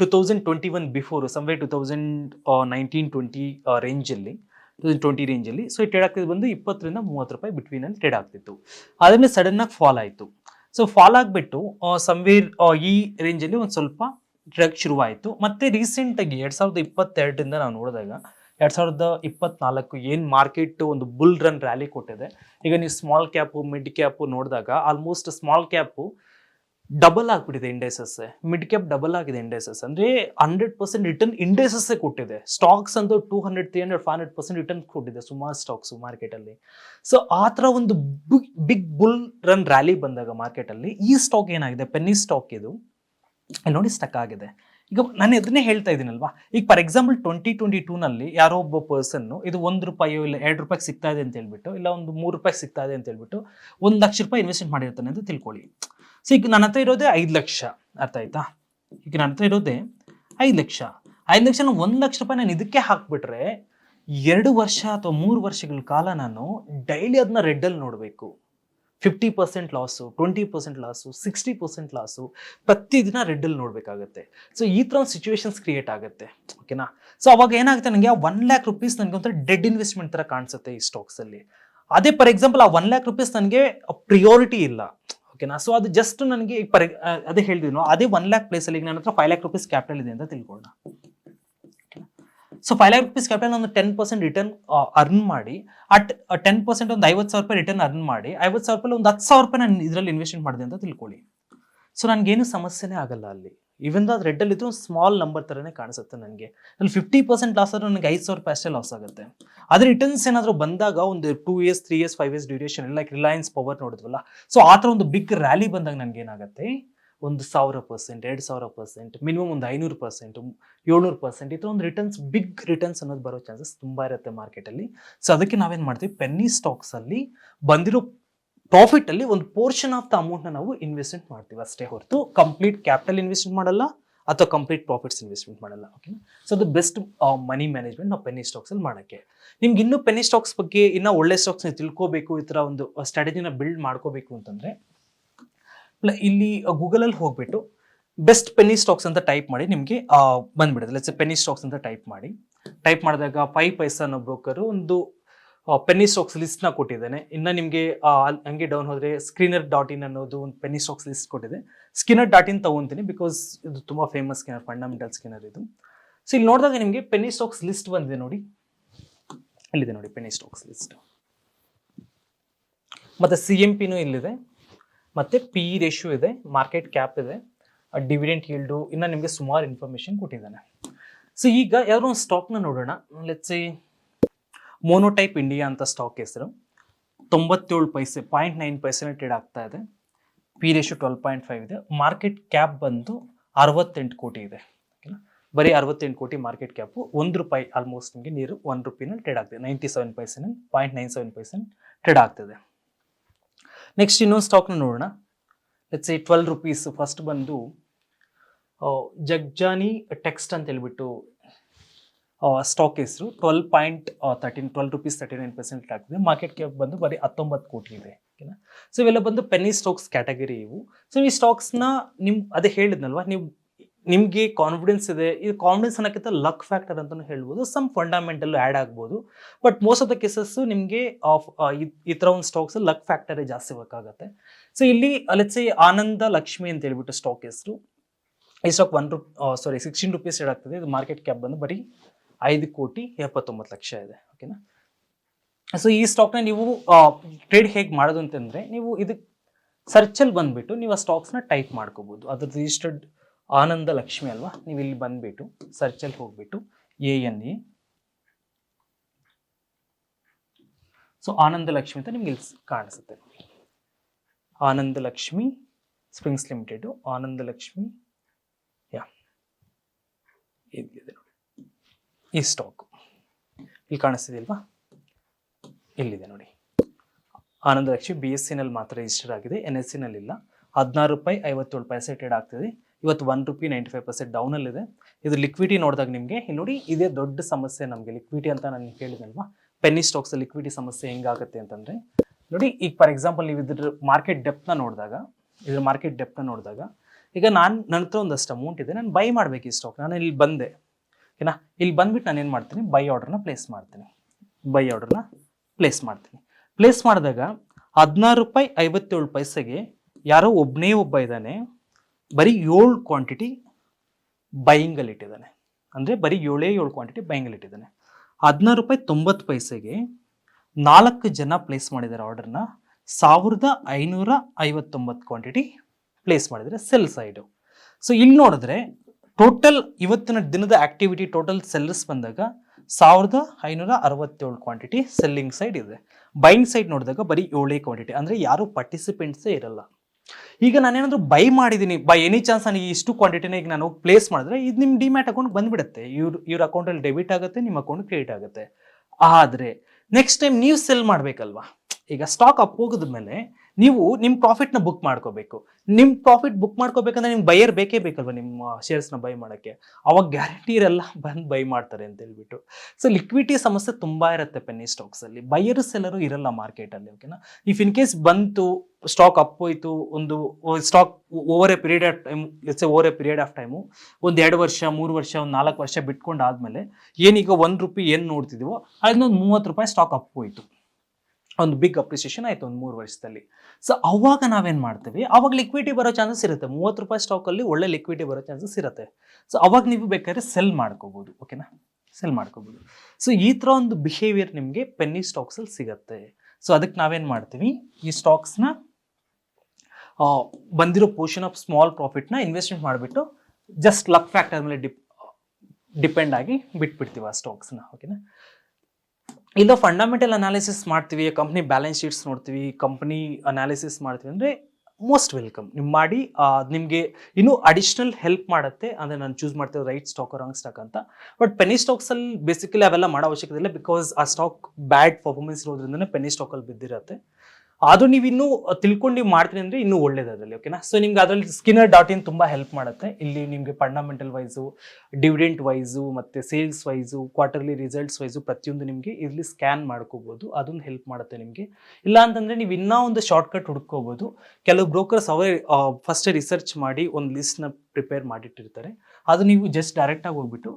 two thousand twenty one before somewhere two thousand nineteen twenty ರೇಂಜಲ್ಲಿ ಟ್ವೆಂಟಿ ರೇಂಜಲ್ಲಿ ಸೊ ಟ್ರೇಡ್ ಆಗ್ತಿದ್ದು ಬಂದು ಇಪ್ಪತ್ತರಿಂದ ಮೂವತ್ತು ರೂಪಾಯಿ ಬಿಟ್ವೀನಲ್ಲಿ ಟ್ರೇಡ್ ಆಗ್ತಿತ್ತು. ಅದನ್ನೇ ಸಡನ್ನಾಗಿ ಫಾಲ್ ಆಯಿತು. ಸೊ ಫಾಲ್ ಆಗಿಬಿಟ್ಟು ಸಮ್ವೇರ್ ಈ ರೇಂಜಲ್ಲಿ ಒಂದು ಸ್ವಲ್ಪ ಟ್ರಕ್ ಶುರುವಾಯಿತು. ಮತ್ತು ರೀಸೆಂಟಾಗಿ ಎರಡು ಸಾವಿರದ ಇಪ್ಪತ್ತೆರಡರಿಂದ ನಾವು ನೋಡಿದಾಗ, ಎರಡು ಸಾವಿರದ ಇಪ್ಪತ್ನಾಲ್ಕು ಏನು ಮಾರ್ಕೆಟ್ ಒಂದು ಬುಲ್ ರನ್ ರ್ಯಾಲಿ ಕೊಟ್ಟಿದೆ. ಈಗ ನೀವು ಸ್ಮಾಲ್ ಕ್ಯಾಪು ಮಿಡ್ ಕ್ಯಾಪು ನೋಡಿದಾಗ ಆಲ್ಮೋಸ್ಟ್ ಸ್ಮಾಲ್ ಕ್ಯಾಪು ಡಬಲ್ ಆಗಿಬಿಟ್ಟಿದೆ ಇಂಡೆಸಸ್ ಮಿಡ್ ಕ್ಯಾಪ್ ಡಬಲ್ ಆಗಿದೆ ಇಂಡೆಸಸ್ ಅಂದರೆ ಹಂಡ್ರೆಡ್ ಪರ್ಸೆಂಟ್ ರಿಟರ್ನ್ ಇಂಡೆಸಸ್ ಕೊಟ್ಟಿದೆ. ಸ್ಟಾಕ್ಸ್ ಅಂತ two hundred three hundred five hundred percent return ಕೊಟ್ಟಿದೆ. ಸುಮಾರು ಸ್ಟಾಕ್ಸು ಮಾರ್ಕೆಟಲ್ಲಿ ಸೊ ಆ ಥರ ಒಂದು ಬಿಗ್ ಬುಲ್ ರನ್ ರ್ಯಾಲಿ ಬಂದಾಗ ಮಾರ್ಕೆಟಲ್ಲಿ ಈ ಸ್ಟಾಕ್ ಏನಾಗಿದೆ? ಪೆನ್ನಿ ಸ್ಟಾಕ್ ಇದು. ನೋಡಿ ಸ್ಟಕ್ ಆಗಿದೆ. ಈಗ ನಾನು ಇದನ್ನೇ ಹೇಳ್ತಾ ಇದ್ದೀನಲ್ವಾ? ಈಗ ಫಾರ್ ಎಕ್ಸಾಂಪಲ್ ಟ್ವೆಂಟಿ ಟ್ವೆಂಟಿ ಟೂನಲ್ಲಿ ಯಾರೋ ಒಬ್ಬ ಪರ್ಸನ್ನು ಇದು ಒಂದು ರೂಪಾಯೋ ಇಲ್ಲ ಎರಡು ರೂಪಾಯಿಗೆ ಸಿಗ್ತಾ ಇದೆ ಅಂತ ಹೇಳ್ಬಿಟ್ಟು, ಇಲ್ಲ ಒಂದು ಮೂರು ರೂಪಾಯಿಗೆ ಸಿಗ್ತಾ ಇದೆ ಅಂತ ಹೇಳ್ಬಿಟ್ಟು ಒಂದು ಲಕ್ಷ ರೂಪಾಯಿ ಇನ್ವೆಸ್ಟ್ಮೆಂಟ್ ಮಾಡಿರ್ತಾನೆ ಅಂತ ತಿಳ್ಕೊಳ್ಳಿ. ಸೊ ಈಗ ನನ್ನ ಹತ್ರ ಇರೋದೇ ಐದು ಲಕ್ಷ, ಅರ್ಥ ಆಯ್ತಾ? ಈಗ ನನ್ನ ಹತ್ರ ಇರೋದೇ ಐದು ಲಕ್ಷ. ಐದು ಲಕ್ಷನ ಒಂದು ಲಕ್ಷ ರೂಪಾಯಿ ನಾನು ಇದಕ್ಕೆ ಹಾಕ್ಬಿಟ್ರೆ ಎರಡು ವರ್ಷ ಅಥವಾ ಮೂರು ವರ್ಷಗಳ ಕಾಲ ನಾನು ಡೈಲಿ ಅದನ್ನ ರೆಡ್ಡಲ್ಲಿ ನೋಡಬೇಕು. Fifty percent loss twenty percent loss sixty percent loss ಪ್ರತಿದಿನ ರೆಡ್ಡಲ್ಲಿ ನೋಡಬೇಕಾಗತ್ತೆ. ಸೊ ಈ ಥರ ಒಂದು ಸಿಚುವೇಶನ್ಸ್ ಕ್ರಿಯೇಟ್ ಆಗುತ್ತೆ ಓಕೆನಾ ಸೊ ಅವಾಗ ಏನಾಗುತ್ತೆ ನನಗೆ? ಆ ಒನ್ ಲ್ಯಾಕ್ ರುಪೀಸ್ ನನಗೆ ಒಂಥರ ಡೆಡ್ ಇನ್ವೆಸ್ಟ್ಮೆಂಟ್ ಥರ ಕಾಣಿಸುತ್ತೆ ಈ ಸ್ಟಾಕ್ಸಲ್ಲಿ ಅದೇ ಫಾರ್ ಎಕ್ಸಾಂಪಲ್ ಆ ಒನ್ ಲ್ಯಾಕ್ ರುಪೀಸ್ ನನಗೆ ಪ್ರಿಯೋರಿಟಿ ಇಲ್ಲ. ಓಕೆನಾ ಸೊ ಅದು ಜಸ್ಟ್ ನನಗೆ ಪರ್ ಅದೇ ಹೇಳ್ತಿದ್ನು ಅದೇ ಒನ್ ಲ್ಯಾಕ್ ಪ್ಲೇಸಲ್ಲಿ ಈಗ ನನ್ನ ಹತ್ರ ಫೈವ್ ಲ್ಯಾಕ್ ರುಪೀಸ್ ಕ್ಯಾಪಿಟಲ್ ಇದೆ ಅಂತ ತಿಳ್ಕೊಳ್ಳೋಣ. So five lakh rupees capital ಒಂದು ಟೆನ್ ಪರ್ಸೆಂಟ್ ರಿಟರ್ನ್ ಅರ್ನ್ ಮಾಡಿ ಅಟ್ ಟೆನ್ ಪರ್ಸೆಂಟ್ ಒಂದು ಐವತ್ತು ಸಾವಿರ ರೂಪಾಯಿ ರಿಟರ್ನ್ ಅರ್ನ್ ಮಾಡಿ, ಐವತ್ತು ಸಾವಿರ ರೂಪಾಯಿ ಒಂದು ಹತ್ತು ಸಾವಿರ ರೂಪಾಯಿ ನಾನು ಇದರಲ್ಲಿ ಇನ್ವೆಸ್ಟ್ಮೆಂಟ್ ಮಾಡಿದೆ ಅಂತ ತಿಳ್ಕೊಳ್ಳಿ. ಸೊ ನನಗೇನು ಸಮಸ್ಯೆನೇ ಆಗಲ್ಲ ಅಲ್ಲಿ. ಇವನ್ ರೆಡ್ ರೆಡ್ಡಲ್ಲಿ ಇದು ಸ್ಮಾಲ್ ನಂಬರ್ ಥರನೇ ಕಾಣಿಸುತ್ತೆ ನನಗೆ. ಅಲ್ಲಿ ಫಿಫ್ಟಿ ಪರ್ಸೆಂಟ್ ಲಾಸ್ ಆದ್ರೆ ನನಗೆ ಐದು ಸಾವಿರ ರೂಪಾಯಿ ಲಾಸ್ ಆಗುತ್ತೆ. ಆದರೆ ರಿಟರ್ನ್ಸ್ ಏನಾದರೂ ಬಂದಾಗ ಒಂದು two years three years five years duration like Reliance Power ನೋಡಿದ್ವಲ್ಲ so ಆ ಥರ ಒಂದು ಬಿಗ್ ರ್ಯಾಲಿ ಬಂದಾಗ ನನಗೆ ಏನಾಗುತ್ತೆ? ಒಂದು ಸಾವಿರ ಪರ್ಸೆಂಟ್ ಎರಡು ಸಾವಿರ ಪರ್ಸೆಂಟ್ ಮಿನಿಮಮ್ ಒಂದು ಐನೂರು ಪರ್ಸೆಂಟ್ ಏಳ್ನೂರು ಪರ್ಸೆಂಟ್ ಈ ಒಂದು ರಿಟರ್ನ್ಸ್ ಬಿಗ್ ರಿಟರ್ನ್ಸ್ ಅನ್ನೋದು ಬರೋ ಚಾನ್ಸಸ್ ತುಂಬ ಇರುತ್ತೆ ಮಾರ್ಕೆಟಲ್ಲಿ ಸೊ ಅದಕ್ಕೆ ನಾವೇನು ಮಾಡ್ತೀವಿ? ಪೆನ್ನಿ ಸ್ಟಾಕ್ಸಲ್ಲಿ ಬಂದಿರೋ ಪ್ರಾಫಿಟಲ್ಲಿ ಒಂದು ಪೋರ್ಷನ್ ಆಫ್ ದ ಅಮೌಂಟ್ನ ನಾವು ಇನ್ವೆಸ್ಟ್ಮೆಂಟ್ ಮಾಡ್ತೀವಿ ಅಷ್ಟೇ ಹೊರತು ಕಂಪ್ಲೀಟ್ ಕ್ಯಾಪಿಟಲ್ ಇನ್ವೆಸ್ಟ್ಮೆಂಟ್ ಮಾಡಲ್ಲ ಅಥವಾ ಕಂಪ್ಲೀಟ್ ಪ್ರಾಫಿಟ್ಸ್ ಇನ್ವೆಸ್ಟ್ಮೆಂಟ್ ಮಾಡಲ್ಲ ಓಕೆ ಸೊ ಅದು ಬೆಸ್ಟ್ ಮನಿ ಮ್ಯಾನೇಜ್ಮೆಂಟ್ ನಾವು ಪೆನ್ನಿ ಸ್ಟಾಕ್ಸಲ್ಲಿ ಮಾಡೋಕ್ಕೆ. ನಿಮ್ಗೆ ಇನ್ನೂ ಪೆನ್ನಿ ಸ್ಟಾಕ್ಸ್ ಬಗ್ಗೆ ಇನ್ನೂ ಒಳ್ಳೆ ಸ್ಟಾಕ್ಸ್ನ ತಿಳ್ಕೋಬೇಕು, ಈ ಥರ ಒಂದು ಸ್ಟ್ರಾಟಜಿನ ಬಿಲ್ಡ್ ಮಾಡ್ಕೋಬೇಕು ಅಂತಂದರೆ, ಇಲ್ಲಿ ಗೂಗಲಲ್ಲಿ ಹೋಗ್ಬಿಟ್ಟು ಬೆಸ್ಟ್ ಪೆನ್ನಿ ಸ್ಟಾಕ್ಸ್ ಅಂತ ಟೈಪ್ ಮಾಡಿ ನಿಮಗೆ ಬಂದ್ಬಿಡುತ್ತೆ. ಲೆಟ್ಸ್ ಪೆನ್ನಿ ಸ್ಟಾಕ್ಸ್ ಅಂತ ಟೈಪ್ ಮಾಡಿ. ಟೈಪ್ ಮಾಡಿದಾಗ ಫೈವ್ ಪೈಸಾ ಅನ್ನೋ ಬ್ರೋಕರು ಒಂದು ಪೆನ್ನಿ ಸ್ಟಾಕ್ಸ್ ಲಿಸ್ಟ್ನ ಕೊಟ್ಟಿದ್ದೇನೆ. ಇನ್ನು ನಿಮಗೆ ಹಂಗೆ ಡೌನ್ ಹೋದರೆ ಸ್ಕ್ರೀನರ್ ಡಾಟ್ ಇನ್ ಅನ್ನೋದು ಒಂದು ಪೆನ್ನಿ ಸ್ಟಾಕ್ಸ್ ಲಿಸ್ಟ್ ಕೊಟ್ಟಿದೆ. ಸ್ಕಿನರ್ ಡಾಟ್ ಇನ್ ತೊಗೊತೀನಿ ಬಿಕಾಸ್ ಇದು ತುಂಬ ಫೇಮಸ್ ಸ್ಕಿನರ್ ಫಂಡಮೆಂಟಲ್ ಸ್ಕಿನರ್ ಇದು. ಸೊ ಇಲ್ಲಿ ನೋಡಿದಾಗ ನಿಮಗೆ ಪೆನ್ನಿ ಸ್ಟಾಕ್ಸ್ ಲಿಸ್ಟ್ ಬಂದಿದೆ ನೋಡಿ. ಇಲ್ಲಿದೆ ನೋಡಿ ಪೆನ್ನಿ ಸ್ಟಾಕ್ಸ್ ಲಿಸ್ಟ್ ಮತ್ತು ಸಿ ಎಂ ಪಿನೂ ಇಲ್ಲಿದೆ. ಮತ್ತು ಪಿ ಇ ರೇಷಿಯೋ ಇದೆ ಮಾರ್ಕೆಟ್ ಕ್ಯಾಪ್ ಇದೆ ಡಿವಿಡೆಂಟ್ ಹೀಲ್ಡು ಇನ್ನು ನಿಮಗೆ ಸುಮಾರು ಇನ್ಫಾರ್ಮೇಷನ್ ಕೊಟ್ಟಿದ್ದಾನೆ. ಸೊ ಈಗ ಯಾವ್ದೋ ಒಂದು ಸ್ಟಾಕ್ನ ನೋಡೋಣ. ಲೆಟ್ಸ್ ಮೋನೋಟೈಪ್ ಇಂಡಿಯಾ ಅಂತ ಸ್ಟಾಕ್ ಹೆಸರು. ತೊಂಬತ್ತೇಳು paise point nine percent trade ಆಗ್ತಾ ಇದೆ. P ratio twelve point five ಇದೆ. ಮಾರ್ಕೆಟ್ ಕ್ಯಾಪ್ ಬಂದು ಅರವತ್ತೆಂಟು ಕೋಟಿ ಇದೆ. ಬರೀ ಅರವತ್ತೆಂಟು ಕೋಟಿ ಮಾರ್ಕೆಟ್ ಕ್ಯಾಪು ಒಂದು ರೂಪಾಯಿ ಆಲ್ಮೋಸ್ಟ್ ನಿಮಗೆ ನೀರು ಒಂದು ರೂಪಾಯಿನಲ್ಲಿ ಟ್ರೇಡ್ ಆಗ್ತದೆ. ನೈಂಟಿ ಸೆವೆನ್ ಪೈಸೆನ ಪಾಯಿಂಟ್ ನೈನ್ ಸೆವೆನ್ ಪೈಸೆನ್ ಟ್ರೇಡ್ ಆಗ್ತದೆ. ನೆಕ್ಸ್ಟ್ ಇನ್ನೊಂದು ಸ್ಟಾಕ್ನ ನೋಡೋಣ. ಲೆಟ್ಸ್ ಟ್ವೆಲ್ ರುಪೀಸ್ ಫಸ್ಟ್ ಬಂದು ಜಗ್ಜಾನಿ ಟೆಕ್ಸ್ಟ್ ಅಂತ ಹೇಳ್ಬಿಟ್ಟು ಸ್ಟಾಕ್ ಹೆಸರು twelve point thirteen twelve rupees thirty nine percent ಆಗ್ತಿದೆ ಮಾರ್ಕೆಟ್ ಕ್ಯಾಪ್ ಬಂದು ಬರೀ ಹತ್ತೊಂಬತ್ತು ಕೋಟಿ ಇದೆ, ಓಕೆನಾ? ಸೊ ಇವೆಲ್ಲ ಬಂದು ಪೆನ್ನಿ ಸ್ಟಾಕ್ಸ್ ಕ್ಯಾಟಗರಿ ಇವು. ಸೊ ಈ ಸ್ಟಾಕ್ಸ್ನ ನಿಮ್, ಅದೇ ಹೇಳಿದ್ನಲ್ವಾ ನೀವು ನಿಮಗೆ ಕಾನ್ಫಿಡೆನ್ಸ್ ಇದೆ. ಇದು ಕಾನ್ಫಿಡೆನ್ಸ್ ಅನ್ನೋಕ್ಕಿಂತ ಲಕ್ ಫ್ಯಾಕ್ಟರ್ ಅಂತಲೂ ಹೇಳ್ಬೋದು. ಸಮ್ ಫಂಡಮೆಂಟಲ್ ಆ್ಯಡ್ ಆಗ್ಬೋದು. But most of the cases ನಿಮಗೆ ಈ ಥರ ಒಂದು ಸ್ಟಾಕ್ಸ್ ಲಕ್ ಫ್ಯಾಕ್ಟರೇ ಜಾಸ್ತಿ ಬೇಕಾಗುತ್ತೆ ಸೊ ಇಲ್ಲಿ ಲೆಟ್ಸ್ ಆನಂದ ಲಕ್ಷ್ಮಿ ಅಂತ ಹೇಳ್ಬಿಟ್ಟು ಸ್ಟಾಕ್ ಹೆಸರು. ಈ ಸ್ಟಾಕ್ ಒನ್ ರುಪ್ ಸಾರಿ ಸಿಕ್ಸ್ಟೀನ್ ರುಪೀಸ್ ಏಡಾಗ್ತದೆ ಇದು ಮಾರ್ಕೆಟ್ ಕ್ಯಾಪ್ ಬಂದು ಬರೀ ಐದು ಕೋಟಿ ಎಪ್ಪತ್ತೊಂಬತ್ತು ಲಕ್ಷ ಇದೆ ಓಕೆನಾ ಸೊ ಈ ಸ್ಟಾಕ್ನ ನೀವು ಟ್ರೇಡ್ ಹೇಗೆ ಮಾಡೋದು ಅಂತಂದರೆ, ನೀವು ಇದು ಸರ್ಚಲ್ಲಿ ಬಂದುಬಿಟ್ಟು ನೀವು ಆ ಸ್ಟಾಕ್ಸ್ನ ಟೈಪ್ ಮಾಡ್ಕೋಬೋದು. ಅದ್ರ ರಿಜಿಸ್ಟರ್ಡ್ ಆನಂದ ಲಕ್ಷ್ಮಿ ಅಲ್ವಾ? ನೀವು ಇಲ್ಲಿ ಬಂದುಬಿಟ್ಟು ಸರ್ಚಲ್ಲಿ ಹೋಗ್ಬಿಟ್ಟು A N E so Ananda Lakshmi ಅಂತ ನಿಮ್ಗೆ ಇಲ್ಲಿ ಕಾಣಿಸುತ್ತೆ. ಆನಂದ ಲಕ್ಷ್ಮಿ ಸ್ಪ್ರಿಂಗ್ಸ್ ಲಿಮಿಟೆಡು, ಆನಂದ ಲಕ್ಷ್ಮಿ, ಯಾ ನೋಡಿ ಈ ಸ್ಟಾಕ್ ಇಲ್ಲಿ ಕಾಣಿಸ್ತಿದೆಯಲ್ವಾ? ಇಲ್ಲಿದೆ ನೋಡಿ. ಆನಂದ ಲಕ್ಷ್ಮಿ ಬಿ ಎಸ್ ಸಿನಲ್ಲಿ ಮಾತ್ರ ರಿಜಿಸ್ಟರ್ ಆಗಿದೆ ಎನ್ ಎಸ್ ಸಿನಲ್ಲಿ ಇಲ್ಲ. ಹದಿನಾರು ರೂಪಾಯಿ ಐವತ್ತೇಳು ಪೈಸೆ ಟ್ರೇಡ್ ಆಗ್ತಿದೆ. ಇವತ್ತು one rupee ninety five percent ಡೌನಲ್ಲಿದೆ ಇದು ಲಿಕ್ವಿಟಿ ನೋಡಿದಾಗ ನಿಮಗೆ ನೋಡಿ, ಇದೇ ದೊಡ್ಡ ಸಮಸ್ಯೆ ನಮಗೆ ಲಿಕ್ವಿಟಿ ಅಂತ ನಾನು ಹೇಳಿದಲ್ವಾ ಪೆನ್ನಿ ಸ್ಟಾಕ್ಸ್ ಲಿಕ್ವಿಟಿ ಸಮಸ್ಯೆ ಹೆಂಗಾಗುತ್ತೆ ಅಂತಂದರೆ, ನೋಡಿ, ಈಗ ಫಾರ್ ಎಕ್ಸಾಂಪಲ್ ನೀವು ಇದ್ರ ಮಾರ್ಕೆಟ್ ಡೆಪ್ನ ನೋಡಿದಾಗ, ಇದ್ರ ಮಾರ್ಕೆಟ್ ಡೆಪ್ನ ನೋಡಿದಾಗ, ಈಗ ನಾನು, ನನ್ನ ಹತ್ರ ಒಂದಷ್ಟು ಅಮೌಂಟ್ ಇದೆ, ನಾನು ಬೈ ಮಾಡಬೇಕು ಈ ಸ್ಟಾಕ್ ನಾನು ಇಲ್ಲಿ ಬಂದೆ. ಓಕೆನಾ? ಇಲ್ಲಿ ಬಂದ್ಬಿಟ್ಟು ನಾನು ಏನು ಮಾಡ್ತೀನಿ? ಬೈ ಆರ್ಡ್ರನ್ನ ಪ್ಲೇಸ್ ಮಾಡ್ತೀನಿ. ಬೈ ಆರ್ಡ್ರನ್ನ ಪ್ಲೇಸ್ ಮಾಡ್ತೀನಿ. ಪ್ಲೇಸ್ ಮಾಡಿದಾಗ ಹದಿನಾರು ರೂಪಾಯಿ ಐವತ್ತೇಳು ಪೈಸೆಗೆ ಯಾರೋ ಒಬ್ಬನೇ ಒಬ್ಬ ಇದ್ದಾನೆ, ಬರೀ ಏಳು ಕ್ವಾಂಟಿಟಿ ಬೈಯಿಂಗಲ್ಲಿ ಇಟ್ಟಿದ್ದಾನೆ. ಅಂದರೆ ಬರೀ ಏಳೇ ಏಳು ಕ್ವಾಂಟಿಟಿ ಬೈಯಿಂಗಲ್ಲಿ ಇಟ್ಟಿದ್ದಾನೆ. ಹದಿನಾರು ರೂಪಾಯಿ ತೊಂಬತ್ತು ಪೈಸೆಗೆ ನಾಲ್ಕು ಜನ ಪ್ಲೇಸ್ ಮಾಡಿದ್ದಾರೆ ಆರ್ಡರ್ನ ಸಾವಿರದ ಐನೂರ ಐವತ್ತೊಂಬತ್ತು ಕ್ವಾಂಟಿಟಿ ಪ್ಲೇಸ್ ಮಾಡಿದರೆ ಸೆಲ್ ಸೈಡು ಸೊ ಇಲ್ಲಿ ನೋಡಿದ್ರೆ ಟೋಟಲ್ ಇವತ್ತಿನ ದಿನದ ಆಕ್ಟಿವಿಟಿ ಟೋಟಲ್ ಸೆಲ್ಲರ್ಸ್ ಬಂದಾಗ ಸಾವಿರದ ಐನೂರ ಅರವತ್ತೇಳು ಕ್ವಾಂಟಿಟಿ ಸೆಲ್ಲಿಂಗ್ ಸೈಡ್ ಇದೆ. ಬೈಯಿಂಗ್ ಸೈಡ್ ನೋಡಿದಾಗ ಬರೀ ಏಳೇ ಕ್ವಾಂಟಿಟಿ ಅಂದರೆ ಯಾರು ಪಾರ್ಟಿಸಿಪೆಂಟ್ಸೇ ಇರಲ್ಲ. ಈಗ ನಾನೇನಾದರೂ ಬೈ ಮಾಡಿದ್ದೀನಿ ಬೈ ಎನಿ ಚಾನ್ಸ್ ನನಗೆ ಇಷ್ಟು ಕ್ವಾಂಟಿಟಿನ ಈಗ ನಾನು ಪ್ಲೇಸ್ ಮಾಡಿದ್ರೆ ಇದು ನಿಮ್ಮ ಡಿಮ್ಯಾಟ್ ಅಕೌಂಟ್ ಬಂದ್ಬಿಡುತ್ತೆ. ಇವ್ರ ಇವ್ರ ಅಕೌಂಟಲ್ಲಿ ಡೆಬಿಟ್ ಆಗುತ್ತೆ, ನಿಮ್ಮ ಅಕೌಂಟ್ ಕ್ರೆಡಿಟ್ ಆಗುತ್ತೆ. ಆದರೆ ನೆಕ್ಸ್ಟ್ ಟೈಮ್ ನೀವು ಸೆಲ್ ಮಾಡಬೇಕಲ್ವಾ? ಈಗ ಸ್ಟಾಕ್ ಅಪ್ ಹೋಗಿದ ಮೇಲೆ ನೀವು ನಿಮ್ಮ ಪ್ರಾಫಿಟ್ನ ಬುಕ್ ಮಾಡ್ಕೋಬೇಕು. ನಿಮ್ಮ ಪ್ರಾಫಿಟ್ ಬುಕ್ ಮಾಡ್ಕೋಬೇಕಂದ್ರೆ ನಿಮ್ಗೆ ಬೈಯರ್ ಬೇಕೇ ಬೇಕಲ್ವ ನಿಮ್ಮ ಶೇರ್ಸ್ನ ಬೈ ಮಾಡೋಕ್ಕೆ? ಅವಾಗ ಗ್ಯಾರಂಟಿ ಇರಲ್ಲ, ಬಂದು ಬೈ ಮಾಡ್ತಾರೆ ಅಂತ ಹೇಳ್ಬಿಟ್ಟು. ಸೊ ಲಿಕ್ವಿಡಿಟಿ ಸಮಸ್ಯೆ ತುಂಬ ಇರುತ್ತೆ ಪೆನ್ನಿ ಸ್ಟಾಕ್ಸಲ್ಲಿ ಬೈಯರ್ಸ್ ಸೆಲ್ಲರು ಇರಲ್ಲ ಮಾರ್ಕೆಟಲ್ಲಿ ಓಕೆನಾ ಇಫ್ ಇನ್ ಕೇಸ್ ಬಂತು ಸ್ಟಾಕ್ ಅಪ್ ಹೋಯ್ತು, ಒಂದು stock over a period of time over a period of time ಒಂದು ಎರಡು ವರ್ಷ, ಮೂರು ವರ್ಷ, ಒಂದು ನಾಲ್ಕು ವರ್ಷ ಬಿಟ್ಕೊಂಡು ಆದಮೇಲೆ ಏನೀಗ ಒಂದು ರೂಪಾಯಿ ಏನು ನೋಡ್ತಿದ್ದೀವೋ ಅದನ್ನೊಂದು ಮೂವತ್ತು ರೂಪಾಯಿ ಸ್ಟಾಕ್ ಅಪ್ ಹೋಯ್ತು. ಒಂದು ಬಿಗ್ ಅಪ್ರಿಸಿಯೇಷನ್ ಆಯಿತು ಒಂದು ಮೂರು ವರ್ಷದಲ್ಲಿ. ಸೊ ಅವಾಗ ನಾವೇನು ಮಾಡ್ತೀವಿ? ಅವಾಗ ಲಿಕ್ವಿಡಿಟಿ ಬರೋ ಚಾನ್ಸಸ್ ಇರುತ್ತೆ. ಮೂವತ್ತು ರೂಪಾಯಿ ಸ್ಟಾಕಲ್ಲಿ ಒಳ್ಳೆ ಲಿಕ್ವಿಡಿಟಿ ಬರೋ ಚಾನ್ಸಸ್ ಇರುತ್ತೆ. ಸೊ ಅವಾಗ ನೀವು ಬೇಕಾದ್ರೆ ಸೆಲ್ ಮಾಡ್ಕೋಬೋದು. ಓಕೆನಾ ಸೆಲ್ ಮಾಡ್ಕೋಬೋದು. ಸೊ ಈ ಥರ ಒಂದು ಬಿಹೇವಿಯರ್ ನಿಮಗೆ ಪೆನ್ನಿ ಸ್ಟಾಕ್ಸಲ್ಲಿ ಸಿಗುತ್ತೆ. ಸೊ ಅದಕ್ಕೆ ನಾವೇನು ಮಾಡ್ತೀವಿ? ಈ ಸ್ಟಾಕ್ಸ್ನ ಬಂದಿರೋ ಪೋರ್ಷನ್ ಆಫ್ ಸ್ಮಾಲ್ ಪ್ರಾಫಿಟ್ನ ಇನ್ವೆಸ್ಟ್ಮೆಂಟ್ ಮಾಡಿಬಿಟ್ಟು ಜಸ್ಟ್ ಲಕ್ ಫ್ಯಾಕ್ಟರ್ ಮೇಲೆ ಡಿಪ್ ಡಿಪೆಂಡ್ ಆಗಿ ಬಿಟ್ಬಿಡ್ತೀವಿ ಆ ಸ್ಟಾಕ್ಸ್ನ ಓಕೆನಾ ಇಲ್ಲ ಫಂಡಮೆಂಟಲ್ ಅನಾಲಿಸಿಸ್ ಮಾಡ್ತೀವಿ ಕಂಪ್ನಿ ಬ್ಯಾಲೆನ್ಸ್ ಶೀಟ್ಸ್ ನೋಡ್ತೀವಿ ಕಂಪ್ನಿ ಅನಾಲಿಸಿಸ್ ಮಾಡ್ತೀವಿ ಅಂದರೆ ಮೋಸ್ಟ್ ವೆಲ್ಕಮ್ ನಿಮ್ಮ ಮಾಡಿ ನಿಮಗೆ ಇನ್ನೂ ಅಡಿಷ್ನಲ್ ಹೆಲ್ಪ್ ಮಾಡುತ್ತೆ. ಅಂದರೆ ನಾನು ಚೂಸ್ ಮಾಡ್ತೇವೆ ರೈಟ್ ಸ್ಟಾಕ್ ರಾಂಗ್ ಸ್ಟಾಕ್ ಅಂತ. ಬಟ್ ಪೆನಿ ಸ್ಟಾಕ್ಸಲ್ಲಿ ಬೇಸಿಕಲಿ ಅವೆಲ್ಲ ಮಾಡೋ ಅವಶ್ಯಕತೆ ಇಲ್ಲ ಬಿಕಾಸ್ ಆ ಸ್ಟಾಕ್ ಬ್ಯಾಡ್ ಪರ್ಫಾರ್ಮೆನ್ಸ್ ಇರೋದ್ರಿಂದನೇ ಪೆನಿ ಸ್ಟಾಕಲ್ಲಿ ಬಿದ್ದಿರುತ್ತೆ. ಅದು ನೀವು ಇನ್ನೂ ತಿಳ್ಕೊಂಡು ಮಾಡ್ತೀನಿ ಅಂದರೆ ಇನ್ನೂ ಒಳ್ಳೇದು ಅದರಲ್ಲಿ ಓಕೆನಾ ಸೊ ನಿಮ್ಗೆ ಅದರಲ್ಲಿ ಸ್ಕಿನ್ನರ್ ಡಾಟ್ ಇನ್ ತುಂಬ ಹೆಲ್ಪ್ ಮಾಡುತ್ತೆ. ಇಲ್ಲಿ ನಿಮಗೆ ಫಂಡಮೆಂಟಲ್ ವೈಸು ಡಿವಿಡೆಂಟ್ ವೈಸು ಮತ್ತು sales wise quarterly results wise ಪ್ರತಿಯೊಂದು ನಿಮಗೆ ಇಲ್ಲಿ ಸ್ಕ್ಯಾನ್ ಮಾಡ್ಕೋಬೋದು. ಅದೊಂದು ಹೆಲ್ಪ್ ಮಾಡುತ್ತೆ ನಿಮಗೆ. ಇಲ್ಲ ಅಂತಂದರೆ ನೀವು ಇನ್ನೂ ಒಂದು ಶಾರ್ಟ್ಕಟ್ ಹುಡ್ಕೋಬೋದು. ಕೆಲವು ಬ್ರೋಕರ್ಸ್ ಅವರೇ ಫಸ್ಟ್ ರಿಸರ್ಚ್ ಮಾಡಿ ಒಂದು ಲಿಸ್ಟ್ನ ಪ್ರಿಪೇರ್ ಮಾಡಿಟ್ಟಿರ್ತಾರೆ. ಅದು ನೀವು ಜಸ್ಟ್ ಡೈರೆಕ್ಟಾಗಿ ಹೋಗ್ಬಿಟ್ಟು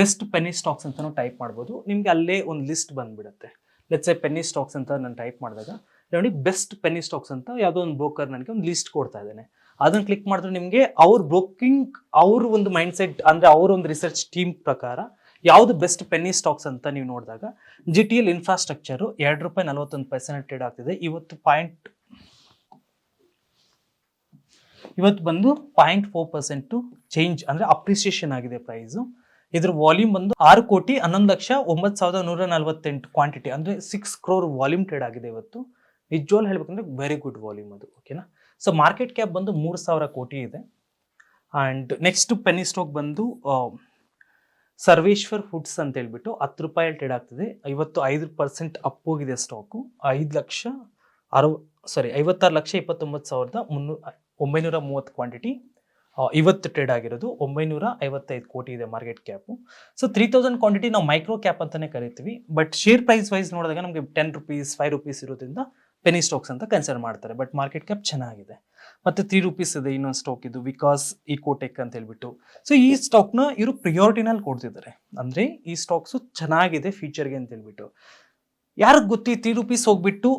ಬೆಸ್ಟ್ ಪೆನಿ ಸ್ಟಾಕ್ಸ್ ಅಂತಲೂ ಟೈಪ್ ಮಾಡ್ಬೋದು. ನಿಮಗೆ ಅಲ್ಲೇ ಒಂದು ಲಿಸ್ಟ್ ಬಂದ್ಬಿಡುತ್ತೆ. ಲೆಟ್ಸ್ ಎ ಪೆನ್ನಿ ಸ್ಟಾಕ್ಸ್ ಅಂತ ನಾನು ಟೈಪ್ ಮಾಡಿದಾಗ ನೋಡಿ ಬೆಸ್ಟ್ ಪೆನ್ನಿ ಸ್ಟಾಕ್ಸ್ ಅಂತ ಯಾವುದೋ ಒಂದು ಬ್ರೋಕರ್ ನನಗೆ ಒಂದು ಲಿಸ್ಟ್ ಕೊಡ್ತಾ ಇದ್ದಾನೆ. ಅದನ್ನು ಕ್ಲಿಕ್ ಮಾಡಿದ್ರೆ ನಿಮಗೆ ಅವ್ರ ಬ್ರೋಕಿಂಗ್ ಅವ್ರ ಒಂದು ಮೈಂಡ್ ಸೆಟ್ ಅಂದರೆ ಅವ್ರ ಒಂದು ರಿಸರ್ಚ್ ಟೀಮ್ ಪ್ರಕಾರ ಯಾವುದು ಬೆಸ್ಟ್ ಪೆನ್ನಿ ಸ್ಟಾಕ್ಸ್ ಅಂತ ನೀವು ನೋಡಿದಾಗ ಜಿ ಟಿ ಎಲ್ ಇನ್ಫ್ರಾಸ್ಟ್ರಕ್ಚರು ಎರಡು ರೂಪಾಯಿ ನಲವತ್ತೊಂದು ಪರ್ಸೆಂಟ್ ಟ್ರೇಡ್ ಆಗ್ತಿದೆ. ಇವತ್ತು ಪಾಯಿಂಟ್ ಇವತ್ತು ಬಂದು ಪಾಯಿಂಟ್ ಫೋರ್ ಪರ್ಸೆಂಟು ಚೇಂಜ್ ಅಂದರೆ ಅಪ್ರಿಸಿಯೇಷನ್ ಆಗಿದೆ ಪ್ರೈಸು ಇದ್ರ ವಾಲ್ಯೂಮ್ ಬಂದು ಆರು ಕೋಟಿ ಹನ್ನೊಂದು ಲಕ್ಷ ಒಂಬತ್ತು ಸಾವಿರದ ನೂರ ನಲವತ್ತೆಂಟು ಕ್ವಾಂಟಿಟಿ ಅಂದರೆ ಸಿಕ್ಸ್ ಕ್ರೋರ್ ವಾಲ್ಯೂಮ್ ಟ್ರೇಡ್ ಆಗಿದೆ ಇವತ್ತು. ನಿಜವಾಗ್ಲೂ ಹೇಳ್ಬೇಕಂದ್ರೆ ವೆರಿ ಗುಡ್ ವಾಲ್ಯೂಮ್ ಅದು ಓಕೆನಾ ಸೊ ಮಾರ್ಕೆಟ್ ಕ್ಯಾಪ್ ಬಂದು ಮೂರು ಸಾವಿರ ಕೋಟಿ ಇದೆ. ಆ್ಯಂಡ್ ನೆಕ್ಸ್ಟ್ ಪೆನ್ನಿ ಸ್ಟಾಕ್ ಬಂದು ಸರ್ವೇಶ್ವರ್ ಫುಡ್ಸ್ ಅಂತ ಹೇಳ್ಬಿಟ್ಟು ಹತ್ತು ರೂಪಾಯಲ್ಲಿ ಟ್ರೇಡ್ ಆಗ್ತಿದೆ. ಐವತ್ತು ಐದು ಪರ್ಸೆಂಟ್ ಅಪ್ ಹೋಗಿದೆ ಸ್ಟಾಕು ಐದು ಲಕ್ಷ ಅರವ ಸಾರಿ ಐವತ್ತಾರು ಲಕ್ಷ ಇಪ್ಪತ್ತೊಂಬತ್ತು ಸಾವಿರದ ಮುನ್ನೂ ಒಂಬೈನೂರ ಮೂವತ್ತು ಕ್ವಾಂಟಿಟಿ ಇವತ್ತು ಟ್ರೇಡ್ ಆಗಿರೋದು ಒಂಬೈನೂರ ಐವತ್ತೈದು ಕೋಟಿ ಇದೆ market cap so three thousand quantity ನಾವು ಮೈಕ್ರೋ ಕ್ಯಾಪ್ ಅಂತಲೇ ಕರಿತೀವಿ. ಬಟ್ ಶೇರ್ ಪ್ರೈಸ್ ವೈಸ್ ನೋಡಿದಾಗ ನಮಗೆ ಟೆನ್ ರುಪೀಸ್ ಫೈವ್ ರುಪೀಸ್ ಇರೋದ್ರಿಂದ ಪೆನಿ ಸ್ಟಾಕ್ಸ್ ಅಂತ ಕನ್ಸಿಡರ್ ಮಾಡ್ತಾರೆ ಬಟ್ ಮಾರ್ಕೆಟ್ ಕ್ಯಾಪ್ ಚೆನ್ನಾಗಿದೆ. ಮತ್ತು ತ್ರೀ ರುಪೀಸ್ ಇದೆ, ಇನ್ನೊಂದು ಸ್ಟಾಕ್ ಇದು ವಿಕಾಸ್ ಇಕೋಟೆಕ್ ಅಂತ ಹೇಳ್ಬಿಟ್ಟು. ಸೊ ಈ ಸ್ಟಾಕ್ನ ಇವರು ಪ್ರಿಯಾರಿಟಿನಲ್ಲಿ ಕೊಡ್ತಿದ್ದಾರೆ. ಅಂದರೆ ಈ ಸ್ಟಾಕ್ಸು ಚೆನ್ನಾಗಿದೆ ಫ್ಯೂಚರ್ಗೆ ಅಂತ ಹೇಳ್ಬಿಟ್ಟು. ಯಾರಿಗೆ ಗೊತ್ತಿ ತ್ರೀ ರುಪೀಸ್ ಹೋಗ್ಬಿಟ್ಟು